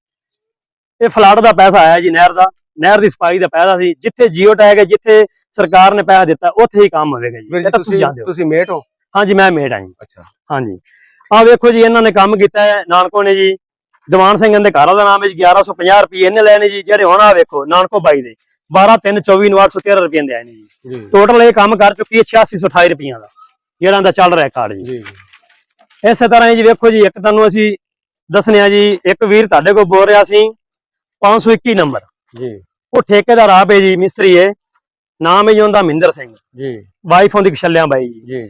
ਇਹ ਫਲੱਡ ਦਾ ਪੈਸਾ ਆਇਆ ਜੀ ਨਹਿਰ ਦਾ ਨਹਿਰ ਦੀ ਸਫ਼ਾਈ ਦਾ ਪੈਸਾ ਸੀ। ਜਿੱਥੇ ਜੀਓ ਟੈਗ ਹੈ ਜਿੱਥੇ ਸਰਕਾਰ ਨੇ ਪੈਸਾ ਦਿੱਤਾ ਉੱਥੇ ਹੀ ਕੰਮ ਹੋਵੇਗਾ ਜੀ। ਇਹ ਤਾਂ ਤੁਸੀਂ ਤੁਸੀਂ ਜਾਣਦੇ ਹੋ ਤੁਸੀਂ ਮੇਟ ਹੋ? ਹਾਂਜੀ ਮੈਂ ਮੇਡ ਹਾਂ ਜੀ। ਅੱਛਾ। ਹਾਂਜੀ। ਆਹ ਵੇਖੋ ਜੀ ਇਹਨਾਂ ਨੇ ਕੰਮ ਕੀਤਾ ਹੈ ਨਾਨਕੋ ਨੇ ਜੀ। ਦੀਵਾਨ ਸਿੰਘ ਦੇ ਘਰ ਦਾ ਨਾਮ ਹੈ ਜੀ 1150 ਰੁਪਏ ਇਹਨੇ ਨੇ ਜੀ ਜਿਹੜੇ ਹੁਣ ਆ ਵੇਖੋ ਨਾਨਕੋ ਬਾਈ ਦੇ। 12 3 24 ਨੂੰ 813 ਰੁਪਏ ਦੇ ਆਏ ਨੇ ਜੀ। ਟੋਟਲ ਇਹ ਕੰਮ ਕਰ ਚੁੱਕੀ ਹੈ 8628 ਰੁਪਈਆਂ ਦਾ ਜਿਹੜਾ ਦਾ ਚੱਲ ਰਿਹਾ ਕਾਰਡ ਜੀ। ਜੀ ਇਸੇ ਤਰ੍ਹਾਂ ਜੀ ਵੇਖੋ ਜੀ ਇੱਕ ਤੁਹਾਨੂੰ ਅਸੀਂ ਦੱਸਣਿਆ ਜੀ ਇੱਕ ਵੀਰ ਤੁਹਾਡੇ ਕੋਲ ਬੋਲ ਰਿਹਾ ਸੀ 521 ਨੰਬਰ। ਜੀ। ਉਹ ਠੇਕੇਦਾਰ ਆਪ ਜੀ ਮਿਸਤਰੀ ਹੈ। ਨਾਮ ਹੈ ਜੀ ਉਹਦਾ ਮਹਿੰਦਰ ਸਿੰਘ। ਜੀ। ਵਾਈਫ ਉਹਦੀ ਕਸ਼ਲਿਆਂ ਬਾਈ ਜੀ। ਜੀ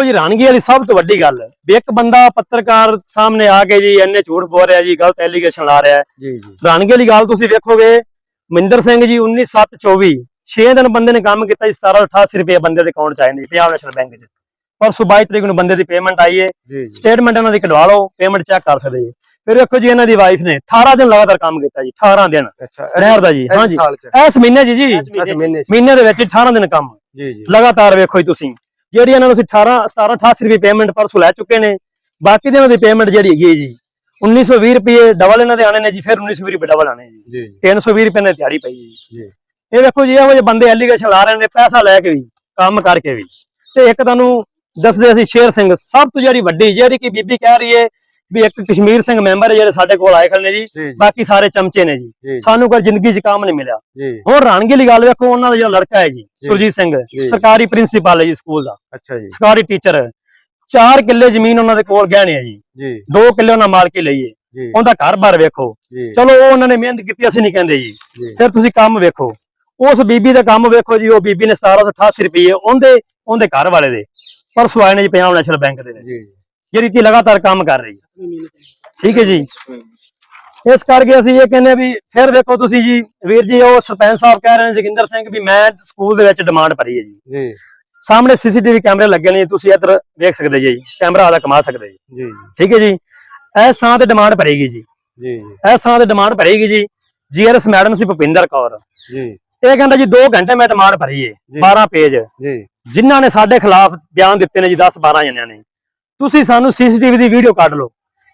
ਜੀ। ਰਾਨਗੀ ਵਾਲੀ ਸਭ ਤੋਂ ਵੱਡੀ ਗੱਲ ਵੀ ਇੱਕ ਬੰਦਾ ਪੱਤਰਕਾਰ ਸਾਹਮਣੇ ਆ ਕੇ ਜੀ ਇੰਨੇ ਝੂਠ ਬੋਲ ਰਿਹਾ ਜੀ ਗਲਤ ਐਲੀਗੇਸ਼ਨ ਲਾ ਰਿਹਾ ਜੀ ਜੀ। ਰਾਨਗੀ ਵਾਲੀ ਗੱਲ ਤੁਸੀਂ ਵੇਖੋਗੇ ਮਹਿੰਦਰ ਸਿੰਘ ਜੀ 19724 6 ਦਿਨ ਬੰਦੇ ਨੇ ਕੰਮ ਕੀਤਾ ਜੀ 1788 ਰੁਪਏ ਬੰਦੇ ਦੇ ਅਕਾਊਂਟ ਚ ਆਏ ਨੇ ਪੰਜਾਬ ਨੈਸ਼ਨਲ ਬੈਂਕ ਚ। ਪਰਸੋਂ 22 ਤਰੀਕ ਨੂੰ ਬੰਦੇ ਦੀ ਪੇਮੈਂਟ ਆਈ ਹੈ ਜੀ ਸਟੇਟਮੈਂਟ ਇਹਨਾਂ ਦੀ ਕਢਵਾ ਲਓ ਪੇਮੈਂਟ ਚੈੱਕ ਕਰ ਸਕਦੇ ਜੀ। ਫਿਰ ਵੇਖੋ ਜੀ ਇਹਨਾਂ ਦੀ ਵਾਈਫ ਨੇ 18 ਦਿਨ ਲਗਾਤਾਰ ਕੰਮ ਕੀਤਾ ਜੀ 18 ਦਿਨ। ਅੱਛਾ ਨਹਿਰ ਦਾ ਜੀ ਸਾਲ ਚ? ਇਸ ਮਹੀਨੇ ਜੀ। ਇਸ ਮਹੀਨੇ ਦੇ ਵਿੱਚ 18 ਦਿਨ ਕੰਮ। ਜੀ ਜੀ। ਲਗਾਤਾਰ ਵੇਖੋ ਜੀ ਤੁਸੀਂ। ਜਿਹੜੀ ਇਹਨਾਂ ਨੂੰ ਅਸੀਂ 18 17 88 ਰੁਪਏ ਪੇਮੈਂਟ ਪਰਸੋਂ ਲੈ ਚੁੱਕੇ ਨੇ ਬਾਕੀ ਦੇ ਇਹਨਾਂ ਦੀ ਪੇਮੈਂਟ ਜਿਹੜੀ ਹੈਗੀ ਹੈ ਜੀ 1920 ਰੁਪਏ ਡਬਲ ਇਹਨਾਂ ਦੇ ਆਣੇ ਨੇ ਜੀ ਫਿਰ 1920 ਰੁਪਏ ਡਬਲ ਆਣੇ ਜੀ। ਜੀ 320 ਰੁਪਏ ਨੇ ਦਿਹਾੜੀ ਪਈ ਜੀ। ਜੀ। ਇਹ ਵੇਖੋ ਜੀ ਇਹੋ ਜਿਹੇ ਬੰਦੇ ਐਲੀਗੇਸ਼ਨ ਲਾ ਰਹੇ ਨੇ ਪੈਸਾ ਲੈ ਕੇ ਵੀ ਕੰਮ ਕਰਕੇ ਵੀ। ਤੇ ਇੱਕ ਤੁਹਾਨੂੰ ਦੱਸਦੇ ਅਸੀਂ ਸ਼ੇਰ ਸਿੰਘ ਸਭ ਤੋਂ ਜਿਹੜੀ ਵੱਡੀ ਜਿਹੜੀ ਕਿ ਬੀਬੀ ਕਹਿ ਰਹੀ ਹੈ ਵੀ ਇੱਕ ਕਸ਼ਮੀਰ ਸਿੰਘ ਮੈਂਬਰ ਹੈ ਜਿਹੜੇ ਸਾਡੇ ਕੋਲ ਆਏ ਖੜੇ ਨੇ ਜੀ ਬਾਕੀ ਸਾਰੇ ਚਮਚੇ ਨੇ ਜੀ। ਸਾਨੂੰ ਕੋਈ ਜ਼ਿੰਦਗੀ 'ਚ ਕੰਮ ਨਹੀਂ ਮਿਲਿਆ। ਹੁਣ ਰਾਣਗੀ ਵਾਲੀ ਗੱਲ ਵੇਖੋ ਉਹਨਾਂ ਦਾ ਜਿਹੜਾ ਲੜਕਾ ਹੈ ਜੀ ਸੁਰਜੀਤ ਸਿੰਘ। ਸਰਕਾਰੀ ਪ੍ਰਿੰਸੀਪਲ ਹੈ ਜੀ ਸਕੂਲ ਦਾ। ਅੱਛਾ ਜੀ। ਸਰਕਾਰੀ ਟੀਚਰ 4 ਕਿੱਲੇ ਜ਼ਮੀਨ ਉਹਨਾਂ ਦੇ ਕੋਲ ਗਹਿਣੇ ਆ ਜੀ। 2 ਕਿੱਲੇ ਉਹਨਾਂ ਮਾਲਕੀ ਲਈ ਹੈ ਉਹਦਾ ਘਰ-ਬਾਰ ਵੇਖੋ। ਚਲੋ ਉਹ ਉਹਨਾਂ ਨੇ ਮਿਹਨਤ ਕੀਤੀ ਅਸੀਂ ਨਹੀਂ ਕਹਿੰਦੇ ਜੀ। ਜੀ। ਫਿਰ ਤੁਸੀਂ ਕੰਮ ਵੇਖੋ। ਉਸ ਬੀਬੀ ਦਾ ਕੰਮ ਵੇਖੋ ਜੀ ਉਹ ਬੀਬੀ ਨੇ 1788 ਰੁਪਏ ਉਹਦੇ ਉਹਦੇ ਘਰ ਵਾਲੇ ਦੇ। ਪਰਸੋਂ ਆਏ ਨੇ ਜੀ ਪੰਜਾਬ ਨੈਸ਼ਨਲ ਬੈਂਕ ਦੇ ਵਿੱਚ ਜੀ ਜਿਹੜੀ ਕਿ ਲਗਾਤਾਰ ਕੰਮ ਕਰ ਰਹੀ ਹੈ। ਠੀਕ ਹੈ ਜੀ। ਇਸ ਕਰਕੇ ਅਸੀਂ ਇਹ ਕਹਿੰਦੇ ਵੀ ਫਿਰ ਵੇਖੋ ਤੁਸੀਂ ਜੀ ਵੀਰ ਜੀ ਉਹ ਸਰਪੰਚ ਸਾਹਿਬ ਕਹਿ ਰਹੇ ਨੇ ਜੋਗਿੰਦਰ ਸਿੰਘ ਵੀ ਮੈਂ ਸਕੂਲ ਦੇ ਵਿੱਚ ਡਿਮਾਂਡ ਭਰੀ ਹੈ ਜੀ। ਜੀ। ਸਾਹਮਣੇ ਸੀਸੀਟੀਵੀ ਕੈਮਰੇ ਲੱਗੇ ਨੇ ਤੁਸੀਂ ਇੱਧਰ ਵੇਖ ਸਕਦੇ ਜੀ ਕੈਮਰਾ ਆਦਾ ਕਮਾ ਸਕਦੇ ਜੀ। ਜੀ। ਠੀਕ ਹੈ ਜੀ। ਇਸ ਥਾਂ ਤੇ ਡਿਮਾਂਡ ਭਰੇਗੀ ਜੀ। ਜੀ ਇਸ ਥਾਂ ਤੇ ਡਿਮਾਂਡ ਭਰੇਗੀ ਜੀ ਜੀਆਰਐਸ ਮੈਡਮ ਸੀ ਭੁਪਿੰਦਰ ਕੌਰ। ਜੀ। ਇਹ ਕਹਿੰਦਾ ਜੀ 2 ਘੰਟੇ ਮੈਂ ਡਿਮਾਂਡ ਭਰੀ ਏ ਜੀ। 12 ਪੇਜ ਜੀ। ਜਿਨ੍ਹਾਂ ਨੇ ਸਾਡੇ ਖਿਲਾਫ ਬਿਆਨ ਦਿੱਤੇ ਨੇ ਜੀ 10 12 ਜਣਿਆਂ ਨੇ। ਤੁਸੀਂ ਸਾਨੂੰ ਸੀਸੀਟੀਵੀ ਦੀ ਵੀਡੀਓ ਕੱਢ ਲਓ।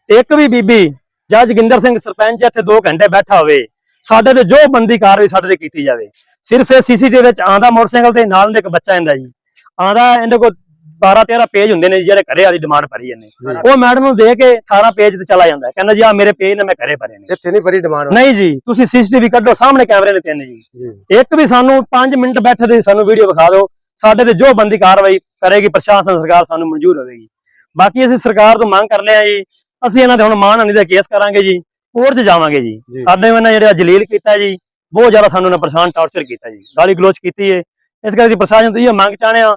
ਇੱਕ ਵੀ ਬੀਬੀ ਜਾਂ ਜੋਗਿੰਦਰ ਸਿੰਘ ਸਰਪੰਚ ਇੱਥੇ 2 ਘੰਟੇ ਬੈਠਾ ਹੋਵੇ ਸਾਡੇ ਤੇ ਜੋ ਬੰਦੀ ਕਾਰਵਾਈ ਸਾਡੇ ਤੇ ਕੀਤੀ ਜਾਵੇ। ਸਿਰਫ ਇਹ ਸੀਸੀਟੀਵੀ ਵਿੱਚ ਆਂਦਾ ਮੋਟਰਸਾਈਕਲ ਤੇ ਨਾਲ ਦੇ ਇੱਕ ਬੱਚਾ ਇਹਦਾ ਜੀ। ਆਂਦਾ ਇਹਦੇ ਕੋਲ 12 13 ਪੇਜ ਹੁੰਦੇ ਨੇ ਜਿਹੜੇ ਘਰੇ ਆਦੀ ਡਿਮਾਂਡ ਭਰੀ ਜਾਂਦੇ ਉਹ ਮੈਡਮ ਨੂੰ ਦੇ ਕੇ 18 ਪੇਜ ਤੇ ਚਲਾ ਜਾਂਦਾ। ਕਹਿੰਦਾ ਜੀ ਆ ਮੇਰੇ ਪੇਜ ਨੇ ਮੈਂ ਘਰੇ ਭਰੇ ਨੇ। ਇੱਥੇ ਨਹੀਂ ਭਰੀ ਡਿਮਾਂਡ ਨਹੀਂ ਜੀ ਤੁਸੀਂ ਸੀਸੀਟੀਵੀ ਕੱਢੋ ਸਾਹਮਣੇ ਕੈਮਰੇ ਨੇ ਤਿੰਨ ਜੀ। ਇੱਕ ਵੀ ਸਾਨੂੰ 5 ਮਿੰਟ ਬੈਠੇ ਦੇ ਸਾਨੂੰ ਵੀਡੀਓ ਵਿਖਾ ਦਿਓ। ਸਾਡੇ ਤੇ ਜੋ ਬੰਦੀ ਕਾਰਵਾਈ ਕਰੇਗੀ ਪ੍ਰਸ਼ਾਸਨ ਸਰਕਾਰ ਸਾਨੂੰ ਮਨਜ਼ੂਰ ਹੋਵੇਗੀ। ਬਾਕੀ ਅਸੀਂ ਸਰਕਾਰ ਤੋਂ ਮੰਗ ਕਰ ਲਿਆ ਜੀ ਅਸੀਂ ਇਹਨਾਂ ਤੇ ਹੁਣ ਮਾਨਹਾਨੀ ਦਾ ਕੇਸ ਕਰਾਂਗੇ ਜੀ ਕੋਰਟ 'ਚ ਜਾਵਾਂਗੇ ਜੀ। ਸਾਡੇ ਇਹਨਾਂ ਜਿਹੜਾ ਜਲੀਲ ਕੀਤਾ ਜੀ ਬਹੁਤ ਜ਼ਿਆਦਾ ਸਾਨੂੰ ਇਹਨਾਂ ਪਰੇਸ਼ਾਨ ਟਾਰਚਰ ਕੀਤਾ ਜੀ ਗਾਲੀ ਗਲੋਚ ਕੀਤੀ ਹੈ ਇਸ ਕਰਕੇ ਅਸੀਂ ਪ੍ਰਸ਼ਾਸਨ ਤੋਂ ਇਹ ਮੰਗ ਚਾਹਣੇ ਆ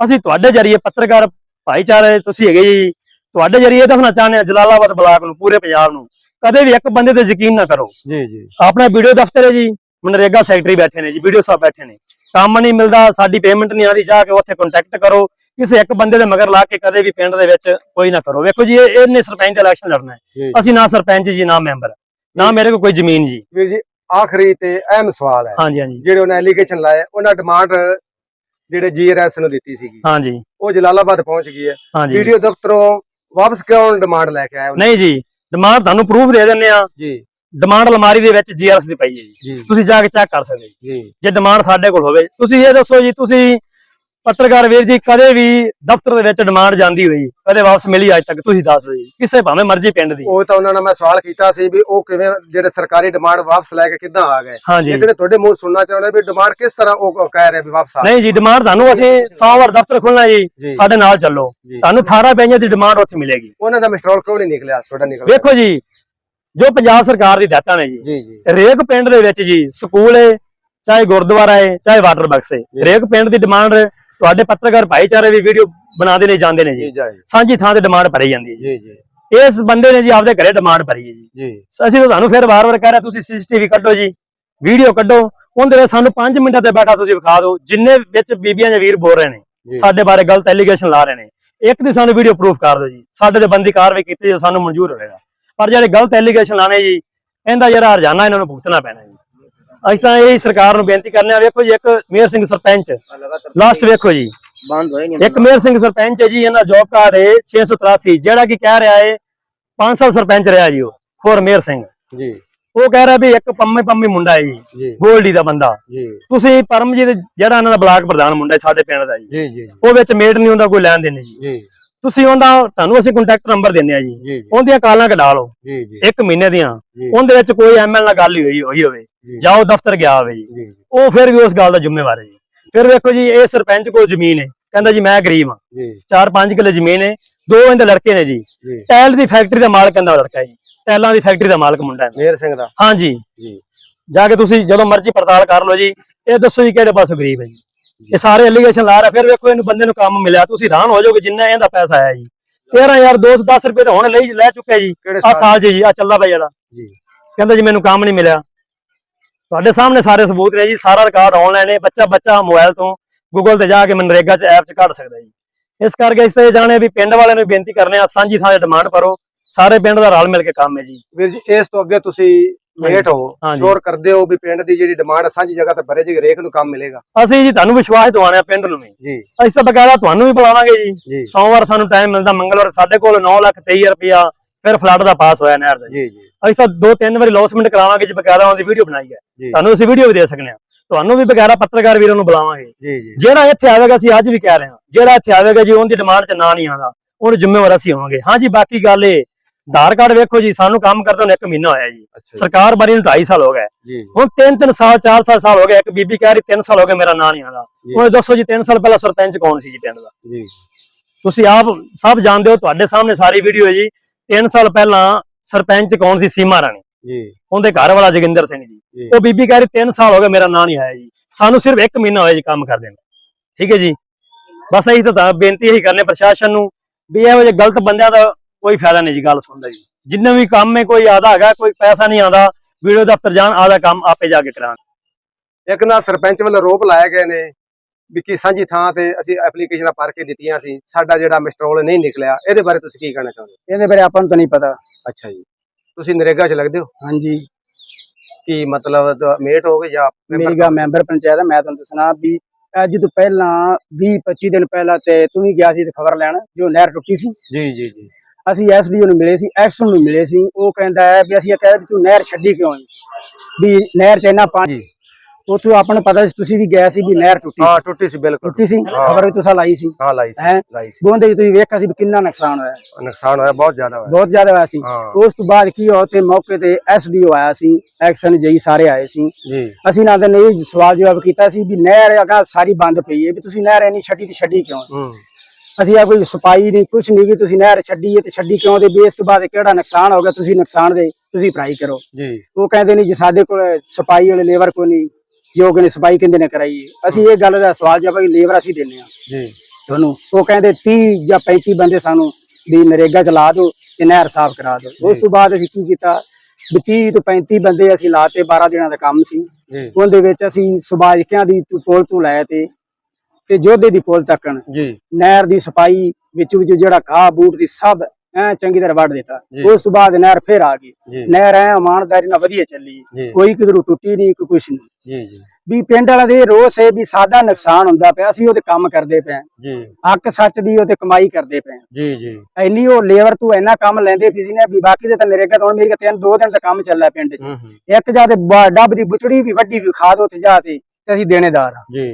ਅਸੀਂ ਤੁਹਾਡੇ ਜਰੀਏ ਪੱਤਰਕਾਰ ਭਾਈਚਾਰੇ ਤੁਸੀਂ ਹੈਗੇ ਜੀ ਤੁਹਾਡੇ ਜਰੀਏ ਦੱਸਣਾ ਚਾਹੁੰਦੇ ਆ ਜਲਾਲਾਬਾਦ ਬਲਾਕ ਨੂੰ ਪੂਰੇ ਪੰਜਾਬ ਨੂੰ। ਕਦੇ ਵੀ ਇੱਕ ਬੰਦੇ ਤੇ ਯਕੀਨ ਨਾ ਕਰੋ। ਜੀ ਜੀ। ਆਪਣਾ ਵੀਡੀਓ ਦਫ਼ਤਰ ਹੈ ਜੀ ਮਨਰੇਗਾ ਸੈਕਟਰੀ ਬੈਠੇ ਨੇ ਜੀ ਵੀਡੀਓ ਸਾਹਿਬ ਬੈਠੇ ਨੇ। ਕੰਮ ਨਹੀਂ ਮਿਲਦਾ ਸਾਡੀ ਪੇਮੈਂਟ ਨਹੀਂ ਆਦੀ ਜਾ ਕੇ ਉੱਥੇ ਕੰਟੈਕਟ ਕਰੋ। ਕਿਸੇ ਇੱਕ ਬੰਦੇ ਦੇ ਮਗਰ ਲਾ ਕੇ ਕਦੇ ਵੀ ਪਿੰਡ ਦੇ ਵਿੱਚ ਕੋਈ ਨਾ ਕਰੋ। ਵੇਖੋ ਜੀ ਇਹ ਇਹਨੇ ਸਰਪੰਚ ਇਲੈਕਸ਼ਨ ਲੜਨਾ ਹੈ। ਜੀ। ਅਸੀਂ ਨਾ ਸਰਪੰਚ ਜੀ ਨਾ ਮੈਂਬਰ ਨਾ ਮੇਰੇ ਕੋਲ ਕੋਈ ਜ਼ਮੀਨ ਜੀ। ਵੀਰ ਜੀ ਆਖਰੀ ਤੇ ਅਹਿਮ ਸਵਾਲ ਹੈ। ਹਾਂਜੀ ਹਾਂਜੀ। ਜਿਹੜੇ ਉਹਨਾਂ ਐਲੀਗੇਸ਼ਨ ਲਾਏ ਉਹਨਾਂ ਡਿਮਾਂਡ ਜਿਹੜੇ ਜੀਆਰਐਸ ਨੂੰ ਦਿੱਤੀ ਸੀਗੀ। ਹਾਂਜੀ। ਉਹ ਜਲਾਲਾਬਾਦ ਪਹੁੰਚ ਗਈ ਹੈ। ਹਾਂਜੀ। ਵੀਡੀਓ ਦਫ਼ਤਰੋਂ ਵਾਪਸ ਕਿਉਂ ਡਿਮਾਂਡ ਲੈ ਕੇ ਆਇਆ ਉਹਨੇ? ਨਹੀਂ ਜੀ ਡਿਮਾਂਡ ਤੁਹਾਨੂੰ ਪ੍ਰੂਫ ਦੇ ਦਿੰਨੇ ਆ ਜੀ। ਡਿਮਾਂਡ ਅਲਮਾਰੀ ਦੇ ਵਿੱਚ ਜੀਆਰਐਸ ਦੀ ਪਈ ਹੈ ਜੀ। ਤੁਸੀਂ ਜਾ ਕੇ ਚੈੱਕ ਕਰ ਸਕਦੇ ਜੀ। ਜੀ ਡਿਮਾਂਡ ਸਾਡੇ ਕੋਲ ਹੋਵੇ। ਤੁਸੀਂ ਇਹ ਦੱਸੋ ਜੀ ਤੁਸੀਂ ਪੱਤਰਕਾਰ ਵੀਰ ਜੀ ਕਦੇ ਵੀ ਦਫ਼ਤਰ ਦੇ ਵਿੱਚ ਡਿਮਾਂਡ ਜਾਂਦੀ ਹੋਈ ਕਦੇ ਵਾਪਸ ਮਿਲੀ ਅੱਜ ਤੱਕ? ਤੁਸੀਂ ਦੱਸ ਜੀ। ਕਿਸੇ ਭਾਵੇਂ ਮਰਜ਼ੀ ਪਿੰਡ ਦੀ। ਉਹ ਤਾਂ ਉਹਨਾਂ ਨਾਲ ਮੈਂ ਸਵਾਲ ਕੀਤਾ ਸੀ ਵੀ ਉਹ ਕਿਵੇਂ ਜਿਹੜੇ ਸਰਕਾਰੀ ਡਿਮਾਂਡ ਵਾਪਸ ਲੈ ਕੇ ਕਿੱਦਾਂ ਆ ਗਏ? ਲੇਕਿਨ ਤੁਹਾਡੇ ਮੂੰਹ ਸੁਣਨਾ ਚਾਹੁੰਦੇ ਵੀ ਡਿਮਾਂਡ ਕਿਸ ਤਰ੍ਹਾਂ ਉਹ ਕਹਿ ਰਹੇ ਵੀ ਵਾਪਸ ਆ ਨਹੀਂ ਜੀ ਡਿਮਾਂਡ ਤੁਹਾਨੂੰ ਅਸੀਂ 100 ਵਾਰ ਦਫ਼ਤਰ ਖੁੱਲਣਾ ਜੀ। ਸਾਡੇ ਨਾਲ ਚੱਲੋ। ਤੁਹਾਨੂੰ 18 ਪੈਂਜਾਂ ਦੀ ਡਿਮਾਂਡ ਉੱਥੇ ਮਿਲੇਗੀ। ਉਹਨਾਂ ਦਾ ਮਿਸਟਰੋਲ ਕਿਉਂ ਨਹੀਂ ਨਿਕਲਿਆ? ਤੁਹਾਡਾ ਨਿਕਲਿਆ। ਵੇਖੋ ਜੀ ਜੋ ਪੰਜਾਬ ਸਰਕਾਰ ਦੀ ਹਦਾਇਤਾਂ ਨੇ ਜੀ। ਜੀ ਜੀ। ਹਰੇਕ ਪਿੰਡ ਦੇ ਵਿੱਚ ਜੀ ਸਕੂਲ ਹੈ ਚਾਹੇ ਗੁਰਦੁਆਰਾ ਹੈ ਚਾਹੇ ਵਾਟਰ ਬਕਸ ਹੈ। ਹਰੇਕ ਪਿੰਡ ਦੀ ਡਿਮਾਂਡ ਤੁਹਾਡੇ ਪੱਤਰਕਾਰ ਭਾਈਚਾਰੇ ਵੀ ਵੀਡੀਓ ਬਣਾਉਂਦੇ ਨੇ ਜਾਂਦੇ ਨੇ ਜੀ। ਸਾਂਝੀ ਥਾਂ ਤੇ ਡਿਮਾਂਡ ਭਰੀ ਜਾਂਦੀ ਹੈ ਜੀ। ਜੀ ਇਸ ਬੰਦੇ ਨੇ ਜੀ ਆਪਦੇ ਘਰੇ ਡਿਮਾਂਡ ਭਰੀ ਹੈ ਜੀ। ਅਸੀਂ ਤਾਂ ਤੁਹਾਨੂੰ ਫਿਰ ਵਾਰ-ਵਾਰ ਕਹਿ ਰਹੇ ਤੁਸੀਂ ਸੀਸੀਟੀਵੀ ਕੱਢੋ ਜੀ ਵੀਡੀਓ ਕੱਢੋ। ਉਹਦੇ ਵਿੱਚ ਸਾਨੂੰ 5 ਮਿੰਟਾਂ ਤੇ ਬੈਠਾ ਤੁਸੀਂ ਵਿਖਾ ਦਿਓ ਜਿੰਨੇ ਵਿੱਚ ਬੀਬੀਆਂ ਜਾਂ ਵੀਰ ਬੋਲ ਰਹੇ ਨੇ। ਸਾਡੇ ਬਾਰੇ ਗਲਤ ਐਲੀਗੇਸ਼ਨ ਲਾ ਰਹੇ ਨੇ। ਇੱਕ ਦੀ ਸਾਨੂੰ ਵੀਡੀਓ ਪ੍ਰੂਫ ਕਰ ਦਿਓ ਜੀ। ਸਾਡੇ ਤੇ ਬੰਦੀ ਕਾਰਵਾਈ ਕੀਤੀ ਜੇ ਸਾਨੂੰ ਮਨਜ਼ੂਰ ਹੋਵੇਗਾ ਪਰ ਜਿਹੜੇ ਗਲਤ ਐਲੀਗੇਸ਼ਨ ਲਾਣੇ ਜੀ ਇਹਦਾ ਜਿਹੜਾ ਹਰਜਾਨਾ ਇਹਨਾਂ ਨੂੰ ਭੁਗਤਣਾ ਪੈਣਾ ਜੀ। ਅਸੀਂ ਤਾਂ ਇਹ ਸਰਕਾਰ ਨੂੰ ਬੇਨਤੀ ਕਰਨੇ ਆ ਵੇਖੋ ਜੀ ਇੱਕ ਮੇਰ ਸਿੰਘ ਸਰਪੰਚ ਲਾਸਟ ਵੇਖੋ ਜੀ। ਇੱਕ ਮੇਰ ਸਿੰਘ ਸਰਪੰਚ ਹੈ ਜੀ ਇਹਨਾਂ ਜੋਬ ਕਾਰਡ ਹੈ 683 ਜਿਹੜਾ ਕਿ ਕਹਿ ਰਿਹਾ ਹੈ 5 ਸਾਲ ਸਰਪੰਚ ਰਿਹਾ ਜੀ ਉਹ ਖੋਰ ਮੇਰ ਸਿੰਘ। ਜੀ। ਉਹ ਕਹਿ ਰਿਹਾ ਵੀ ਇੱਕ ਪੰਮੇ ਪੰਮੀ ਮੁੰਡਾ ਹੈ ਜੀ ਗੋਲਡੀ ਦਾ ਬੰਦਾ। ਜੀ। ਤੁਸੀਂ ਪਰਮਜੀਤ ਜਿਹੜਾ ਇਹਨਾਂ ਦਾ ਬਲਾਕ ਪ੍ਰਧਾਨ ਮੁੰਡਾ ਹੈ ਸਾਡੇ ਪਿੰਡ ਦਾ ਜੀ ਜੀ ਜੀ ਉਹ ਵਿੱਚ ਮੇਟ ਨਹੀਂ ਹੁੰਦਾ ਕੋਈ ਲੈਣ ਦੇਣ ਜੀ। ਤੁਸੀਂ ਉਹਦਾ ਤੁਹਾਨੂੰ ਅਸੀਂ ਕੰਟੈਕਟ ਨੰਬਰ ਦਿੰਨੇ ਆ ਜੀ। ਜੀ ਉਹਦੀਆਂ ਕਾਲਾਂ ਕਢਾ ਲਓ। ਜੀ ਜੀ। ਇੱਕ ਮਹੀਨੇ ਦੀਆਂ। ਜੀ। ਉਹਦੇ ਵਿੱਚ ਕੋਈ ਐਮਐਲ ਨਾਲ ਗੱਲ ਹੀ ਹੋਈ ਹੋਈ ਹੋਵੇ। ਜੀ। ਜਾਓ ਦਫ਼ਤਰ ਗਿਆ ਹੋਵੇ ਜੀ। ਜੀ ਉਹ ਫਿਰ ਵੀ ਉਸ ਗੱਲ ਦਾ ਜ਼ਿੰਮੇਵਾਰ ਹੈ ਜੀ। ਫਿਰ ਵੇਖੋ ਜੀ ਇਹ ਸਰਪੰਚ ਕੋਲ ਜ਼ਮੀਨ ਹੈ। ਕਹਿੰਦਾ ਜੀ ਮੈਂ ਗਰੀਬ ਹਾਂ। ਜੀ। 4-5 ਕਿੱਲੇ ਜ਼ਮੀਨ ਹੈ। ਦੋ ਇਹਦੇ ਲੜਕੇ ਨੇ ਜੀ। ਜੀ। ਟੈਲ ਦੀ ਫੈਕਟਰੀ ਦਾ ਮਾਲਕ ਕਹਿੰਦਾ ਲੜਕਾ ਹੈ ਜੀ। ਟੈਲਾਂ ਦੀ ਫੈਕਟਰੀ ਦਾ ਮਾਲਕ ਮੁੰਡਾ ਹੈ। ਮੇਰ ਸਿੰਘ ਦਾ। ਹਾਂਜੀ ਜੀ। ਜਾ ਕੇ ਤੁਸੀਂ ਜਦੋਂ ਮਰਜ਼ੀ ਪੜਤਾਲ ਕਰ ਲਓ ਜੀ। ਇਹ ਦੱਸੋ ਜੀ ਕਿਹੜੇ ਪਾਸੋਂ ਗਰੀਬ ਹੈ ਜੀ। ਇਹ ਸਾਰੇ ਐਲੀਗੇਸ਼ਨ ਲਾ ਰਿਹਾ ਫਿਰ ਵੇਖੋ ਇਹਨੂੰ ਬੰਦੇ ਨੂੰ ਕੰਮ ਮਿਲਿਆ ਤੁਸੀਂ ਹੈਰਾਨ ਹੋ ਜਾਓਗੇ ਜਿੰਨਾ ਇਹਦਾ ਪੈਸਾ ਆਇਆ ਜੀ। 13210 ਰੁਪਏ ਤਾਂ ਹੁਣ ਲਈ ਲੈ ਚੁੱਕਿਆ ਜੀ। ਆ ਸਾਲ? ਜੀ ਆ ਚੱਲਦਾ ਪਿਆ ਜਿਹੜਾ ਜੀ। ਕਹਿੰਦਾ ਜੀ ਮੈਨੂੰ ਕੰਮ ਨਹੀਂ ਮਿਲਿਆ। ਤੁਹਾਡੇ ਸਾਹਮਣੇ ਸਾਰੇ ਸਬੂਤ ਨੇ ਜੀ ਸਾਰਾ ਰਿਕਾਰਡ ਆਨਲਾਈਨ ਹੈ ਬੱਚਾ ਬੱਚਾ ਮੋਬਾਈਲ ਤੋਂ ਗੂਗਲ ਤੇ ਜਾ ਕੇ ਮਨਰੇਗਾ 'ਚ ਐਪ 'ਚ ਕੱਢ ਸਕਦਾ ਜੀ। ਇਸ ਕਰਕੇ ਇਸ ਤੇ ਜਾਣੇ ਵੀ ਪਿੰਡ ਵਾਲਿਆਂ ਨੂੰ ਬੇਨਤੀ ਕਰਨੇ ਆ ਸਾਂਝੀ ਥਾਂ 'ਤੇ ਡਿਮਾਂਡ ਕਰੋ ਸਾਰੇ ਪਿੰਡ ਦਾ ਰਲ ਮਿਲ ਕੇ ਕੰਮ ਹੈ ਜੀ। ਵੀਰ ਜੀ ਇਸ ਤੋਂ ਅੱਗੇ ਤੁਸੀਂ ਮੇਟ ਹੋ ਹਾਂਜੀ। ਸ਼ੋਰ ਕਰਦੇ ਹੋ ਵੀ ਪਿੰਡ ਦੀ ਜਿਹੜੀ ਡਿਮਾਂਡ ਸਾਂਝੀ ਜਗ੍ਹਾ ਤੇ ਭਰੇ ਜੀ ਹਰੇਕ ਨੂੰ ਕੰਮ ਮਿਲੇਗਾ। ਅਸੀਂ ਜੀ ਤੁਹਾਨੂੰ ਵਿਸ਼ਵਾਸ ਦਿਵਾਉਣਾ ਪਿੰਡ ਨੂੰ ਵੀ। ਜੀ। ਅਸੀਂ ਤਾਂ ਬਕਾਇਦਾ ਤੁਹਾਨੂੰ ਵੀ ਬੁਲਾਵਾਂਗੇ ਜੀ। ਜੀ। ਸੋਮਵਾਰ ਸਾਨੂੰ ਟਾਈਮ ਮਿਲਦਾ ਮੰਗਲਵਾਰ ਸਾਡੇ ਕੋਲ 9 ਲੱਖ 23 ਰੁਪਇਆ ਫਿਰ ਫਲੱਡ ਦਾ ਪਾਸ ਹੋਇਆ ਨਹਿਰ ਦਾ ਜੀ। ਜੀ ਜੀ। ਅਸੀਂ ਤਾਂ ਦੋ ਤਿੰਨ ਵਾਰੀ ਲੌਸਮੈਂਟ ਕਰਾਵਾਂਗੇ ਜੀ ਬਕਾਇਦਾ ਉਹਦੀ ਵੀਡੀਓ ਬਣਾਈ ਹੈ। ਜੀ। ਤੁਹਾਨੂੰ ਅਸੀਂ ਵੀਡੀਓ ਵੀ ਦੇ ਸਕਨੇ ਆ। ਤੁਹਾਨੂੰ ਵੀ ਬਕਾਇਦਾ ਪੱਤਰਕਾਰ ਵੀਰਾਂ ਨੂੰ ਬੁਲਾਵਾਂਗੇ। ਜੀ ਜੀ। ਜਿਹੜਾ ਇੱਥੇ ਆਵੇਗਾ ਅਸੀਂ ਅੱਜ ਵੀ ਕਹਿ ਰਹੇ ਹਾਂ। ਜਿਹੜਾ ਇੱਥੇ ਆਵੇਗਾ ਜੀ ਉਹਦੀ ਡਿਮਾਂਡ 'ਚ ਨਾ ਨਹੀਂ ਆਉਂਦਾ। ਉਹਨੂੰ ਜ਼ਿੰਮੇਵਾਰ ਅਸੀਂ ਹੋਵਾਂਗੇ। ਹਾਂਜੀ ਬਾਕੀ ਗੱਲ ਇਹ ਆਧਾਰ ਕਾਰਡ ਵੇਖੋ ਜੀ ਸਾਨੂੰ ਕੰਮ ਕਰਦੇ ਨੂੰ ਇੱਕ ਮਹੀਨਾ ਹੋਇਆ ਜੀ। ਸਰਕਾਰ ਬਣੀ ਨੂੰ 2.5 ਸਾਲ ਹੋ ਗਏ। ਹੁਣ 3-3 ਸਾਲ 4 ਸਾਲ ਹੋ ਗਏ ਇੱਕ ਬੀਬੀ ਕਹਿ ਰਹੀ 3 ਸਾਲ ਹੋ ਗਏ ਮੇਰਾ ਨਾਂ ਨਹੀਂ ਆਉਂਦਾ। ਹੁਣ ਦੱਸੋ ਜੀ 3 ਸਾਲ ਪਹਿਲਾਂ ਸਰਪੰਚ ਕੌਣ ਸੀ ਜੀ ਪਿੰਡ ਦਾ? ਜੀ। ਤੁਸੀਂ ਆਪ ਸਭ ਜਾਣਦੇ ਹੋ ਤੁਹਾਡੇ ਸਾਹਮਣੇ ਸਾਰੀ ਵੀਡੀਓ ਹੈ ਜੀ। 3 ਸਾਲ ਪਹਿਲਾਂ ਸਰਪੰਚ ਕੌਣ ਸੀ? ਸੀਮਾ ਰਾਣੀ। ਜੀ। ਉਹਦੇ ਘਰ ਵਾਲਾ ਜੋਗਿੰਦਰ ਸਿੰਘ ਜੀ। ਉਹ ਬੀਬੀ ਕਹਿ ਰਹੀ 3 ਸਾਲ ਹੋ ਗਏ ਮੇਰਾ ਨਾਂ ਨਹੀਂ ਆਇਆ ਜੀ। ਸਾਨੂੰ ਸਿਰਫ 1 ਮਹੀਨਾ ਹੋਇਆ ਜੀ ਕੰਮ ਕਰਦੇ ਨੂੰ। ਠੀਕ ਹੈ ਜੀ। ਬਸ ਇਹੀ ਤਾਂ ਤਾਂ ਬੇਨਤੀ ਇਹੀ ਕਰਨੇ ਪ੍ਰਸ਼ਾਸਨ ਨੂੰ ਵੀ ਇਹੋ ਜਿਹੇ ਗਲਤ ਬੰਦਿਆਂ ਦਾ ਕੋਈ ਫਾਇਦਾ ਨਹੀਂ ਜੀ ਗੱਲ ਸੁਣਦਾ ਜੀ। ਜਿੰਨੇ ਵੀ ਕੰਮ ਹੈ ਕੋਈ ਆਦਾ ਹੈਗਾ ਕੋਈ ਪੈਸਾ ਨਹੀਂ ਆਉਂਦਾ ਵੀਡੀਓ ਦਫ਼ਤਰ ਜਾਣ ਆਦਾ ਕੰਮ ਆਪੇ ਜਾ ਕੇ ਕਰਾਉਣ। ਇੱਕ ਨਾ ਸਰਪੰਚ ਵੱਲੋਂ ਰੋਪ ਲਾਏ ਗਏ ਨੇ ਵੀ ਕਿ ਸਾਂਝੀ ਥਾਂ ਤੇ ਅਸੀਂ ਐਪਲੀਕੇਸ਼ਨਾਂ ਭਰ ਕੇ ਦਿੱਤੀਆਂ ਸੀ ਸਾਡਾ ਜਿਹੜਾ ਮਿਸਟਰੋਲ ਨਹੀਂ ਨਿਕਲਿਆ ਇਹਦੇ ਬਾਰੇ ਤੁਸੀਂ ਕੀ ਕਹਿਣਾ ਚਾਹੁੰਦੇ ਇਹਦੇ ਬਾਰੇ ਆਪਾਂ ਨੂੰ ਤਾਂ ਨਹੀਂ ਪਤਾ। ਹੋ ਅੱਛਾ ਜੀ। ਤੁਸੀਂ ਨਰੇਗਾ 'ਚ ਲੱਗਦੇ ਹੋ? ਹਾਂਜੀ। ਕੀ ਮਤਲਬ ਮੇਟ ਹੋਗੇ ਜਾਂ ਮੇਰੀ ਗਾ ਮੈਂਬਰ ਪੰਚਾਇਤ ਆ ਮੈਂ ਤੁਹਾਨੂੰ ਦੱਸਣਾ ਵੀ ਅੱਜ ਤੋਂ ਪਹਿਲਾਂ 20 25 ਦਿਨ ਪਹਿਲਾਂ ਤੇ ਤੂੰ ਵੀ ਗਿਆ ਸੀ ਤੇ ਖਬਰ ਲੈਣ ਜੋ ਨਹਿਰ ਟੁੱਟੀ ਸੀ। ਜੀ ਜੀ ਜੀ। ਅਸੀਂ ਐਸਡੀਓ ਨੂੰ ਮਿਲੇ ਸੀ ਐਕਸ਼ਨ ਨੂੰ ਮਿਲੇ ਸੀ। ਉਹ ਕਹਿੰਦਾ ਹੈ ਵੀ ਅਸੀਂ ਇਹ ਕਹਿੰਦੇ ਵੀ ਤੂੰ ਨਹਿਰ ਛੱਡੀ ਕਿਉਂ ਨੀ? ਵੀ ਨਹਿਰ ਚ ਇੰਨਾ ਪਾਣੀ ਉੱਥੋਂ ਆਪਾਂ ਨੂੰ ਪਤਾ ਸੀ ਤੁਸੀਂ ਵੀ ਗਏ ਸੀ ਵੀ ਨਹਿਰ ਟੁੱਟੀ ਹਾਂ ਟੁੱਟੀ ਸੀ ਬਿਲਕੁਲ। ਟੁੱਟੀ ਸੀ। ਖਬਰ ਵੀ ਤੁਸੀਂ ਲਾਈ ਸੀ। ਹਾਂ ਲਾਈ ਸੀ? ਲਾਈ ਸੀ। ਬੋਂਦੇ ਤੁਸੀਂ ਵੇਖਿਆ ਸੀ ਵੀ ਕਿੰਨਾ ਨੁਕਸਾਨ ਹੋਇਆ। ਨੁਕਸਾਨ ਹੋਇਆ ਬਹੁਤ ਜ਼ਿਆਦਾ ਹੋਇਆ। ਬਹੁਤ ਜ਼ਿਆਦਾ ਹੋਇਆ ਸੀ। ਉਸ ਤੋਂ ਬਾਅਦ ਕੀ ਹੋਇਆ ਤੇ ਮੌਕੇ ਤੇ ਐਸਡੀਓ ਆਇਆ ਸੀ ਐਕਸ਼ਨ ਜਈ ਸਾਰੇ ਆਏ ਸੀ। ਜੀ। ਅਸੀਂ ਨਾਲ ਨੇ ਇਹ ਸਵਾਲ ਜਵਾਬ ਕੀਤਾ ਸੀ ਵੀ ਨਹਿਰ ਅਗਾ ਸਾਰੀ ਬੰਦ ਪਈ ਹੈ ਵੀ ਤੁਸੀਂ ਨਹਿਰ ਇੰਨੀ ਛੱਡੀ ਤੇ ਛੱਡੀ ਕਿਉਂ? ਹੂੰ। ਅਸੀਂ ਆ ਕੋਈ ਸਫ਼ਾਈ ਨਹੀਂ ਕੁਛ ਨਹੀਂ ਵੀ ਤੁਸੀਂ ਨਹਿਰ ਛੱਡੀ ਹੈ ਤੇ ਛੱਡੀ ਕਿਉਂ ਦੇ ਇਸ ਤੋਂ ਬਾਅਦ ਕਿਹੜਾ ਨੁਕਸਾਨ ਹੋ ਗਿਆ ਤੁਸੀਂ ਨੁਕਸਾਨ ਦੇ ਤੁਸੀਂ ਭਰਾਈ ਕਰੋ। ਜੀ। ਉਹ ਕਹਿੰਦੇ ਨਹੀਂ ਜੀ ਸਾਡੇ ਕੋਲ ਸਫ਼ਾਈ ਵਾਲੇ ਲੇਬਰ ਕੋਈ ਨਹੀਂ ਜੋ ਕਹਿੰਦੇ ਸਫ਼ਾਈ ਕਿੰਦੇ ਨੇ ਕਰਾਈ। ਅਸੀਂ ਇਹ ਗੱਲ ਦਾ ਸਵਾਲ ਜਵਾਬ ਲੇਬਰ ਅਸੀਂ ਦਿੰਨੇ ਆ ਜੀ। ਤੁਹਾਨੂੰ ਉਹ ਕਹਿੰਦੇ 30 ਜਾਂ 35 ਬੰਦੇ ਸਾਨੂੰ ਵੀ ਨਰੇਗਾ ਚ ਲਾ ਦਿਓ ਤੇ ਨਹਿਰ ਸਾਫ਼ ਕਰਾ ਦਿਓ। ਉਸ ਤੋਂ ਬਾਅਦ ਅਸੀਂ ਕੀ ਕੀਤਾ? ਵੀ 30 ਤੋਂ 35 ਬੰਦੇ ਅਸੀਂ ਲਾਤੇ 12 ਦਿਨਾਂ ਦਾ ਕੰਮ ਸੀ। ਉਹਦੇ ਵਿੱਚ ਅਸੀਂ ਸੁਭਾਜਕਿਆਂ ਦੀ ਪੁਲ ਤੋਂ ਲੈ ਤੇ ਤੇ ਜੋਧੇ ਦੀ ਪੁਲ ਤੱਕਣ ਜੀ। ਨਹਿਰ ਦੀ ਸਫ਼ਾਈ ਵਿੱਚ ਵਿੱਚ ਜਿਹੜਾ ਘਾਹ ਬੂਟ ਦੀ ਸਭ ਐ ਚੰਗੀ ਤਰ੍ਹਾਂ ਵੱਢ ਦਿੱਤਾ। ਉਸ ਤੋਂ ਬਾਅਦ ਨਹਿਰ ਫੇਰ ਆ ਗਈ। ਨਹਿਰ ਐ ਇਮਾਨਦਾਰੀ ਨਾਲ ਵਧੀਆ ਚੱਲੀ। ਕੋਈ ਕਿਧਰੋਂ ਟੁੱਟੀ ਨਹੀਂ ਕੋਈ ਕੁਛ ਨਹੀਂ। ਜੀ ਜੀ। ਵੀ ਪਿੰਡ ਵਾਲਾ ਦੇ ਰੋਸ ਹੈ ਵੀ ਸਾਡਾ ਨੁਕਸਾਨ ਹੁੰਦਾ ਪਿਆ ਅਸੀਂ ਉਹਦੇ ਕੰਮ ਕਰਦੇ ਪਏ। ਜੀ। ਹੱਕ ਸੱਚ ਦੀ ਉਹਤੇ ਕਮਾਈ ਕਰਦੇ ਪਏ। ਜੀ ਜੀ। ਇੰਨੀ ਉਹ ਲੇਬਰ ਤੂੰ ਇੰਨਾ ਕੰਮ ਲੈਂਦੇ ਫਿਸੀ ਨੇ ਵੀ ਬਾਕੀ ਦੇ ਤਾਂ ਮੇਰੇ ਕੋਲ ਹੁਣ ਮੇਰੀ ਤਿੰਨ ਦੋ ਦਿਨ ਦਾ ਕੰਮ ਚੱਲਿਆ ਪਿੰਡ 'ਚ। ਇੱਕ ਜਾ ਤੇ ਡੱਬ ਦੀ ਬੁਚੜੀ ਵੀ ਵੱਡੀ ਵੀ ਖਾ ਦੋ ਤੇ ਜਾ ਤੇ ਅਸੀਂ ਦੇਣੇਦਾਰ ਆ ਜੀ।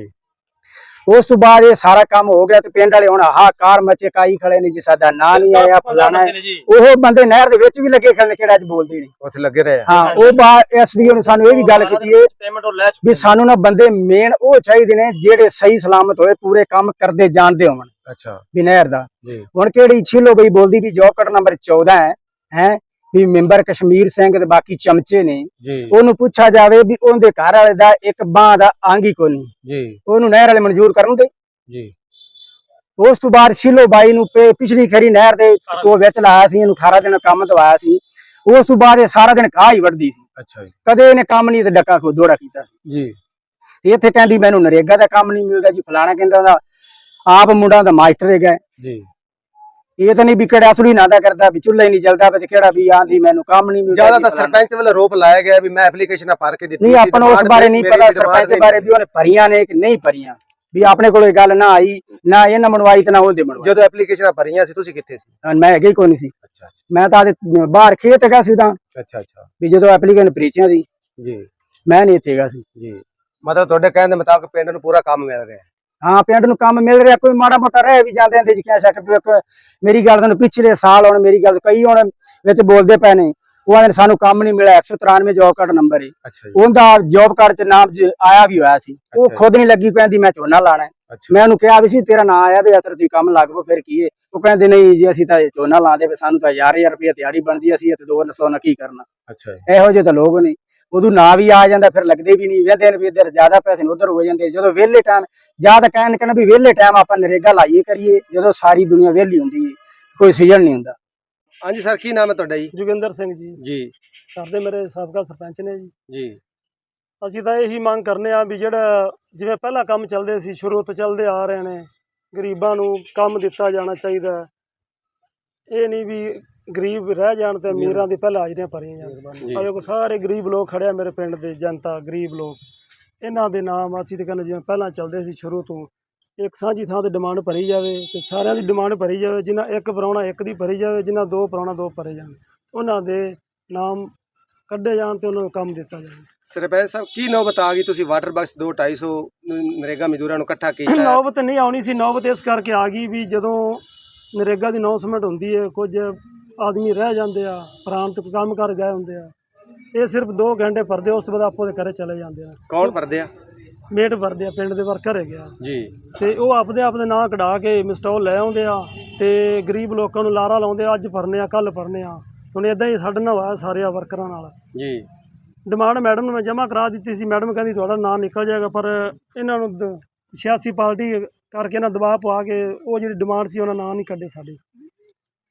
ਉਸ ਤੋਂ ਬਾਅਦ ਇਹ ਸਾਰਾ ਕੰਮ ਹੋ ਗਿਆ ਤੇ ਪਿੰਡ ਵਾਲੇ ਹੁਣ ਹਾਕਾਰ ਮੱਚੇ ਕਾਈ ਖੜੇ ਨੇ ਜੀ ਸਾਡਾ ਨਾਂ ਨਹੀਂ ਆਇਆ ਫਲਾਣਾ। ਉਹ ਬੰਦੇ ਨਹਿਰ ਦੇ ਵਿੱਚ ਵੀ ਲੱਗੇ ਖੜੇ ਨੇ ਕਿਹੜਾ ਅੱਜ ਬੋਲਦੇ ਨੇ ਉੱਥੇ ਲੱਗੇ ਰਹੇ। ਹਾਂ ਉਹ ਬਾਅਦ ਐਸਡੀਓ ਨੇ ਸਾਨੂੰ ਇਹ ਵੀ ਗੱਲ ਕੀਤੀ ਹੈ ਵੀ ਸਾਨੂੰ ਨਾ ਬੰਦੇ ਮੇਨ ਉਹ ਚਾਹੀਦੇ ਨੇ ਜਿਹੜੇ ਸਹੀ ਸਲਾਮਤ ਹੋਏ ਪੂਰੇ ਕੰਮ ਕਰਦੇ ਜਾਣਦੇ ਹੋਣ। ਅੱਛਾ। ਵੀ ਨਹਿਰ ਦਾ। ਜੀ। ਹੁਣ ਕਿਹੜੀ ਛਿਲੋ ਬਈ ਬੋਲਦੀ ਵੀ ਜੋਬ ਕੱਟ ਨੰਬਰ 14 ਹੈ ਹੈ? ਵੀ ਮੈਂਬਰ ਕਸ਼ਮੀਰ ਸਿੰਘ ਤੇ ਬਾਕੀ ਚਮਚੇ ਨੇ। ਉਹਨੂੰ ਪੁੱਛਿਆ ਜਾਵੇ ਵੀ ਉਹਦੇ ਘਰ ਵਾਲੇ ਦਾ ਇੱਕ ਬਾਹ ਦਾ ਅੰਗ ਹੀ ਕੋਈ ਨਹੀਂ। ਜੀ। ਉਹਨੂੰ ਨਹਿਰ ਵਾਲੇ ਮਨਜ਼ੂਰ ਕਰਨ ਦੇ। ਜੀ। ਉਸ ਤੋਂ ਬਾਅਦ ਸ਼ਿਲੋ ਬਾਈ ਨੂੰ ਪੇ- ਪਿਛਲੀ ਖਰੀ ਨਹਿਰ ਦੇ ਕੋ ਵਿੱਚ ਲਾਇਆ ਸੀ ਇਹਨੂੰ 18 ਦਿਨ ਕੰਮ ਦਵਾਇਆ ਸੀ। ਉਸ ਤੋਂ ਬਾਅਦ ਇਹ ਸਾਰਾ ਦਿਨ ਘਾਹ ਹੀ ਵੜਦੀ ਸੀ। ਅੱਛਾ ਜੀ। ਕਦੇ ਇਹਨੇ ਕੰਮ ਨਹੀਂ ਤੇ ਡੱਕਾ ਕੋ ਦੋੜਾ ਕੀਤਾ ਸੀ। ਜੀ। ਤੇ ਇੱਥੇ ਕਹਿੰਦੀ ਮੈਨੂੰ ਨਰੇਗਾ ਦਾ ਕੰਮ ਨਹੀਂ ਮਿਲਦਾ ਜੀ ਫਲਾਣਾ ਕਹਿੰਦਾ ਉਹਦਾ। ਆਪ ਮੁੰਡਾ ਦਾ ਮਾਸਟਰ ਹੈਗਾ। ਜੀ। ਇਹ ਤਾਂ ਨਹੀਂ ਵੀ ਕਿਹੜਾ ਅਸਲੀ ਨਾ ਦਾ ਕਰਦਾ ਵੀ ਚੁੱਲ੍ਹਾ ਹੀ ਨਹੀਂ ਜਲਦਾ ਤੇ ਕਿਹੜਾ ਵੀ ਆਂਦੀ ਮੈਨੂੰ ਕੰਮ ਨਹੀਂ ਮਿਲਦਾ ਜ਼ਿਆਦਾ ਤਾਂ। ਸਰਪੰਚ ਵੱਲੋਂ ਰੋਪ ਲਾਇਆ ਗਿਆ ਵੀ ਮੈਂ ਐਪਲੀਕੇਸ਼ਨਾਂ ਭਰ ਕੇ ਦਿੱਤੀ ਨਹੀਂ ਸੀ, ਆਪਾਂ ਨੂੰ ਉਸ ਬਾਰੇ ਨਹੀਂ ਪਤਾ ਸਰਪੰਚ ਬਾਰੇ ਵੀ ਉਹਨੇ ਭਰੀਆਂ ਨੇ ਕਿ ਨਹੀਂ ਭਰੀਆਂ? ਵੀ ਆਪਣੇ ਕੋਲ ਇਹ ਗੱਲ ਨਾ ਆਈ ਨਾ ਇਹਨਾਂ ਮਨਵਾਈ ਤੇ ਨਾ ਉਹਦੇ ਮਨਵਾਈ। ਜਦੋਂ ਐਪਲੀਕੇਸ਼ਨਾਂ ਭਰੀਆਂ ਸੀ ਤੁਸੀਂ ਕਿੱਥੇ ਸੀ? ਮੈਂ ਹੈਗਾ ਕੋਈ ਨਹੀਂ ਸੀ। ਅੱਛਾ ਮੈਂ ਤਾਂ ਬਾਹਰ ਖੇਤ ਹੈਗਾ ਸੀ ਤਾਂ। ਅੱਛਾ ਅੱਛਾ। ਵੀ ਜਦੋਂ ਐਪਲੀਕੇਸ਼ਨ ਪ੍ਰੀਚਿਆਂ ਦੀ ਜੀ। ਮੈਂ ਨਹੀਂ ਇੱਥੇ ਹੈਗਾ ਸੀ। ਜੀ। ਮਤਲਬ ਤੁਹਾਡੇ ਕਹਿਣ ਦੇ ਮੁਤਾਬਕ ਪਿੰਡ ਨੂੰ ਪੂਰਾ ਕੰਮ ਮਿਲ ਰਿਹਾ। ਹੈ ਪਿੰਡ ਨੂੰ ਕੰਮ ਮਿਲ ਰਿਹਾ ਕੋਈ ਮਾੜਾ ਮੋਟਾ ਰਹਿ ਵੀ ਜਾਂਦੇ ਨੇ ਜਿੱਕਿਆ ਸ਼ੱਕ ਵੀ ਇੱਕ ਮੇਰੀ ਗੱਲ ਤੁਹਾਨੂੰ ਪਿਛਲੇ ਸਾਲ ਹੁਣ ਮੇਰੀ ਗੱਲ ਕਈ ਹੁਣ ਵਿੱਚ ਬੋਲਦੇ ਪਏ ਨੇ। ਉਹ ਆਂਦੇ ਨੇ ਸਾਨੂੰ ਕੰਮ ਨਹੀਂ ਮਿਲਿਆ 193 ਜੋਬ ਕਾਰਡ ਨੰਬਰ ਹੈ ਉਹਦਾ ਜੋਬ ਕਾਰਡ ਚ ਨਾਮ ਜ- ਆਇਆ ਵੀ ਹੋਇਆ ਸੀ। ਉਹ। ਖੁਦ ਨਹੀਂ ਲੱਗੀ ਕਹਿੰਦੀ ਮੈਂ ਝੋਨਾ ਲਾਣਾ ਮੈਂ ਉਹਨੂੰ ਕਿਹਾ ਵੀ ਸੀ ਤੇਰਾ ਨਾਂ ਆਇਆ ਵੀ ਅਤਰ ਤੁਸੀਂ ਕੰਮ ਲੱਗ ਪਓ ਫਿਰ ਕੀ ਹੈ ਉਹ ਕਹਿੰਦੇ ਨਹੀਂ ਜੀ ਅਸੀਂ ਤਾਂ ਝੋਨਾ ਲਾਉਂਦੇ ਵੀ ਸਾਨੂੰ ਤਾਂ 1000 ਰੁਪਏ ਦਿਹਾੜੀ ਬਣਦੀ ਅਸੀਂ ਇੱਥੇ 200 ਨਾਲ ਕੀ ਕਰਨਾ? ਅੱਛਾ ਇਹੋ ਜਿਹੇ ਤਾਂ ਲੋਕ ਨੇ। ਉਦੋਂ ਨਾਂ ਵੀ ਆ ਜਾਂਦਾ ਫਿਰ ਲੱਗਦੇ ਵੀ ਨਹੀਂ। ਵੇਂਦੇ ਨੇ ਵੀ ਇੱਧਰ ਜ਼ਿਆਦਾ ਪੈਸੇ ਨੇ ਉਧਰ ਹੋ ਜਾਂਦੇ ਜਦੋਂ ਵਿਹਲੇ ਟਾਈਮ ਜ਼ਿਆਦਾ ਕਹਿਣ ਕਹਿਣਾ ਵੀ ਵਿਹਲੇ ਟਾਈਮ ਆਪਾਂ ਨਰੇਗਾ ਲਾਈਏ ਕਰੀਏ ਜਦੋਂ ਸਾਰੀ ਦੁਨੀਆ ਵਿਹਲੀ ਹੁੰਦੀ ਹੈ ਕੋਈ ਸੀਜ਼ਨ ਨਹੀਂ ਹੁੰਦਾ। ਹਾਂਜੀ ਸਰ ਕੀ ਨਾਮ ਹੈ ਤੁਹਾਡਾ ਜੀ? ਜੋਗਿੰਦਰ ਸਿੰਘ ਜੀ। ਜੀ। ਕਰਦੇ ਮੇਰੇ ਸਾਬਕਾ ਸਰਪੰਚ ਨੇ ਜੀ। ਜੀ। ਅਸੀਂ ਤਾਂ ਇਹੀ ਮੰਗ ਕਰਨੇ ਆ ਵੀ ਜਿਹੜਾ ਜਿਵੇਂ ਪਹਿਲਾਂ ਕੰਮ ਚੱਲਦੇ ਸੀ ਸ਼ੁਰੂ ਤੋਂ ਚੱਲਦੇ ਆ ਰਹੇ ਨੇ ਗਰੀਬਾਂ ਨੂੰ ਕੰਮ ਦਿੱਤਾ ਜਾਣਾ ਚਾਹੀਦਾ। ਇਹ ਨਹੀਂ ਵੀ ਗਰੀਬ ਰਹਿ ਜਾਣ ਤੇ ਅਮੀਰਾਂ ਦੀ ਪਹਿਲਾਂ ਹਾਜ਼ਰੀਆਂ ਭਰੀਆਂ ਜੀ। ਜਾਣ ਆਹ ਵੇਖੋ ਸਾਰੇ ਗਰੀਬ ਲੋਕ ਖੜਿਆ ਮੇਰੇ ਪਿੰਡ ਦੇ ਜਨਤਾ ਗਰੀਬ ਲੋਕ। ਇਹਨਾਂ ਦੇ ਨਾਮ ਅਸੀਂ ਤੇ ਕਹਿੰਦੇ ਜਿਵੇਂ ਪਹਿਲਾਂ ਚੱਲਦੇ ਸੀ ਸ਼ੁਰੂ ਤੋਂ। ਇੱਕ ਸਾਂਝੀ ਥਾਂ ਤੇ ਡਿਮਾਂਡ ਭਰੀ ਜਾਵੇ ਤੇ ਸਾਰਿਆਂ ਦੀ ਡਿਮਾਂਡ ਭਰੀ ਜਾਵੇ ਜਿਨ੍ਹਾਂ ਇੱਕ ਪਰਾਉਣਾ ਇੱਕ ਦੀ ਭਰੀ ਜਾਵੇ ਜਿਨ੍ਹਾਂ ਦੋ ਪਰਾਉਣਾ ਦੋ ਭਰੇ ਜਾਣ। ਉਹਨਾਂ ਦੇ ਨਾਮ ਕੱਢੇ ਜਾਣ ਤੇ ਉਹਨਾਂ ਨੂੰ ਕੰਮ ਦਿੱਤਾ ਜਾਵੇ। ਸਰਪੰਚ ਸਾਹਿਬ ਕੀ ਨੌਬਤ ਆ ਗਈ? ਤੁਸੀਂ ਵਾਟਰ ਬਾਕਸ 2 250 ਨਰੇਗਾ ਮਜ਼ਦੂਰਾਂ ਨੂੰ ਇਕੱਠਾ ਕੀਤਾ। ਨੌਬਤ ਨਹੀਂ ਆਉਣੀ ਸੀ ਨੌਬਤ ਇਸ ਕਰਕੇ ਆ ਗਈ ਵੀ ਜਦੋਂ ਨਰੇਗਾ ਦੀ ਅਨਾਉਂਸਮੈਂਟ ਹੁੰਦੀ ਹੈ ਕੁਝ ਆਦਮੀ ਰਹਿ ਜਾਂਦੇ ਆ ਪ੍ਰਾਂਤ ਕੰਮ ਕਰ ਗਏ ਹੁੰਦੇ ਆ। ਇਹ ਸਿਰਫ 2 ਘੰਟੇ ਭਰਦੇ ਉਸ ਤੋਂ ਬਾਅਦ ਆਪੋ ਦੇ ਘਰੇ ਚਲੇ ਜਾਂਦੇ ਆ। ਕੌਣ ਭਰਦੇ ਆ? ਮੇਟ ਭਰਦੇ ਆ ਪਿੰਡ ਦੇ ਵਰਕਰ ਹੈਗੇ ਆ ਜੀ। ਤੇ ਉਹ ਆਪਦੇ ਆਪ ਦੇ ਨਾਂ ਕਢਾ ਕੇ ਮਿਸਟੋਲ ਲੈ ਆਉਂਦੇ ਆ ਤੇ ਗਰੀਬ ਲੋਕਾਂ ਨੂੰ ਲਾਰਾ ਲਾਉਂਦੇ ਆ ਅੱਜ ਭਰਨੇ ਆ ਕੱਲ ਭਰਨੇ ਆ। ਹੁਣ ਇਦਾਂ ਹੀ ਸਾਡੇ ਨਾਲ ਹੋਇਆ ਸਾਰੇ ਵਰਕਰਾਂ ਨਾਲ। ਜੀ। ਡਿਮਾਂਡ ਮੈਡਮ ਨੂੰ ਮੈਂ ਜਮ੍ਹਾਂ ਕਰਾ ਦਿੱਤੀ ਸੀ ਮੈਡਮ ਕਹਿੰਦੀ ਤੁਹਾਡਾ ਨਾਂ ਨਿਕਲ ਜਾਏਗਾ ਪਰ ਇਹਨਾਂ ਨੂੰ ਦ- ਸਿਆਸੀ ਪਾਰਟੀ ਕਰਕੇ ਨਾ ਦਬਾਅ ਪਵਾ ਕੇ ਉਹ ਜਿਹੜੀ ਡਿਮਾਂਡ ਸੀ ਉਹਨਾਂ ਨਾਂ ਨਹੀਂ ਕੱਢੇ ਸਾਡੇ।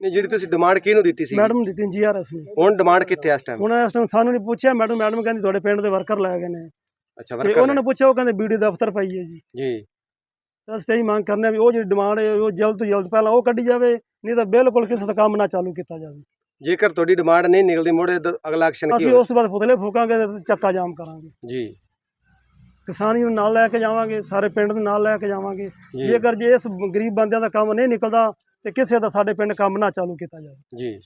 ਨਹੀਂ ਜਿਹੜੀ ਤੁਸੀਂ ਡਿਮਾਂਡ ਕਿਹਨੂੰ ਦਿੱਤੀ ਸੀ? ਮੈਡਮ ਦਿੱਤੀ ਜੀਆਰਐਸ ਨੂੰ। ਹੁਣ ਡਿਮਾਂਡ ਕਿੱਥੇ ਆ ਇਸ ਟਾਈਮ ਹੁਣ ਇਸ ਟਾਈਮ ਸਾਨੂੰ ਨਹੀਂ ਪੁੱਛਿਆ ਮੈਡਮ ਮੈਡਮ ਕਹਿੰਦੀ ਤੁਹਾਡੇ ਪਿੰਡ ਦੇ ਵਰਕਰ ਲੈ ਗਏ ਨੇ। ਅੱਛਾ ਤੇ ਵਰਕਰ ਉਹਨਾਂ ਨੇ? ਪੁੱਛਿਆ ਉਹ ਕਹਿੰਦੇ ਵੀਡੀਓ ਦਫ਼ਤਰ ਪਈ ਹੈ ਜੀ। ਜੀ। ਤਾਂ ਅਸੀਂ ਤਾਂ ਇਹੀ ਮੰਗ ਕਰਨੇ ਆ ਵੀ ਉਹ ਜਿਹੜੀ ਡਿਮਾਂਡ ਹੈ ਉਹ ਜਲਦ ਤੋਂ ਜਲਦ ਪਹਿਲਾਂ ਉਹ ਕੱਢੀ ਜਾਵੇ ਨਹੀਂ ਤਾਂ ਬਿਲਕੁਲ ਕਿਸੇ ਦਾ ਕੰਮ ਨਾ ਚਾਲੂ ਕੀਤਾ ਜਾਵੇ। ਜੇਕਰ ਤੁਹਾਡੀ ਡਿਮਾਂਡ ਨਹੀਂ ਨਿਕਲਦੀ ਮੁੜੇ ਅਗਲਾ ਐਕਸ਼ਨ ਕੀ ਅਸੀਂ ਉਸ ਤੋਂ ਬਾਅਦ ਪੁਤਲੇ ਫੂਕਾਂਗੇ ਤੇ ਚੱਕਾ ਜਾਮ ਕਰਾਂਗੇ। ਜੀ। ਕਿਸਾਨੀ ਨੂੰ ਨਾਲ ਲੈ ਕੇ ਜਾਵਾਂਗੇ ਸਾਰੇ ਪਿੰਡ ਨੂੰ ਨਾਲ ਲੈ ਕੇ ਜਾਵਾਂਗੇ। ਜੀ। ਜੇਕਰ ਜੇ ਇਸ ਗਰੀਬ ਬੰਦਿਆਂ ਦਾ ਕੰਮ ਨਹੀਂ ਨਿਕਲਦਾ ਤੇ ਕਿਸੇ ਦਾ ਸਾਡੇ ਪਿੰਡ ਕੰਮ ਨਾ ਚਾਲੂ ਕੀਤਾ ਜਾਵੇ। ਜੀ।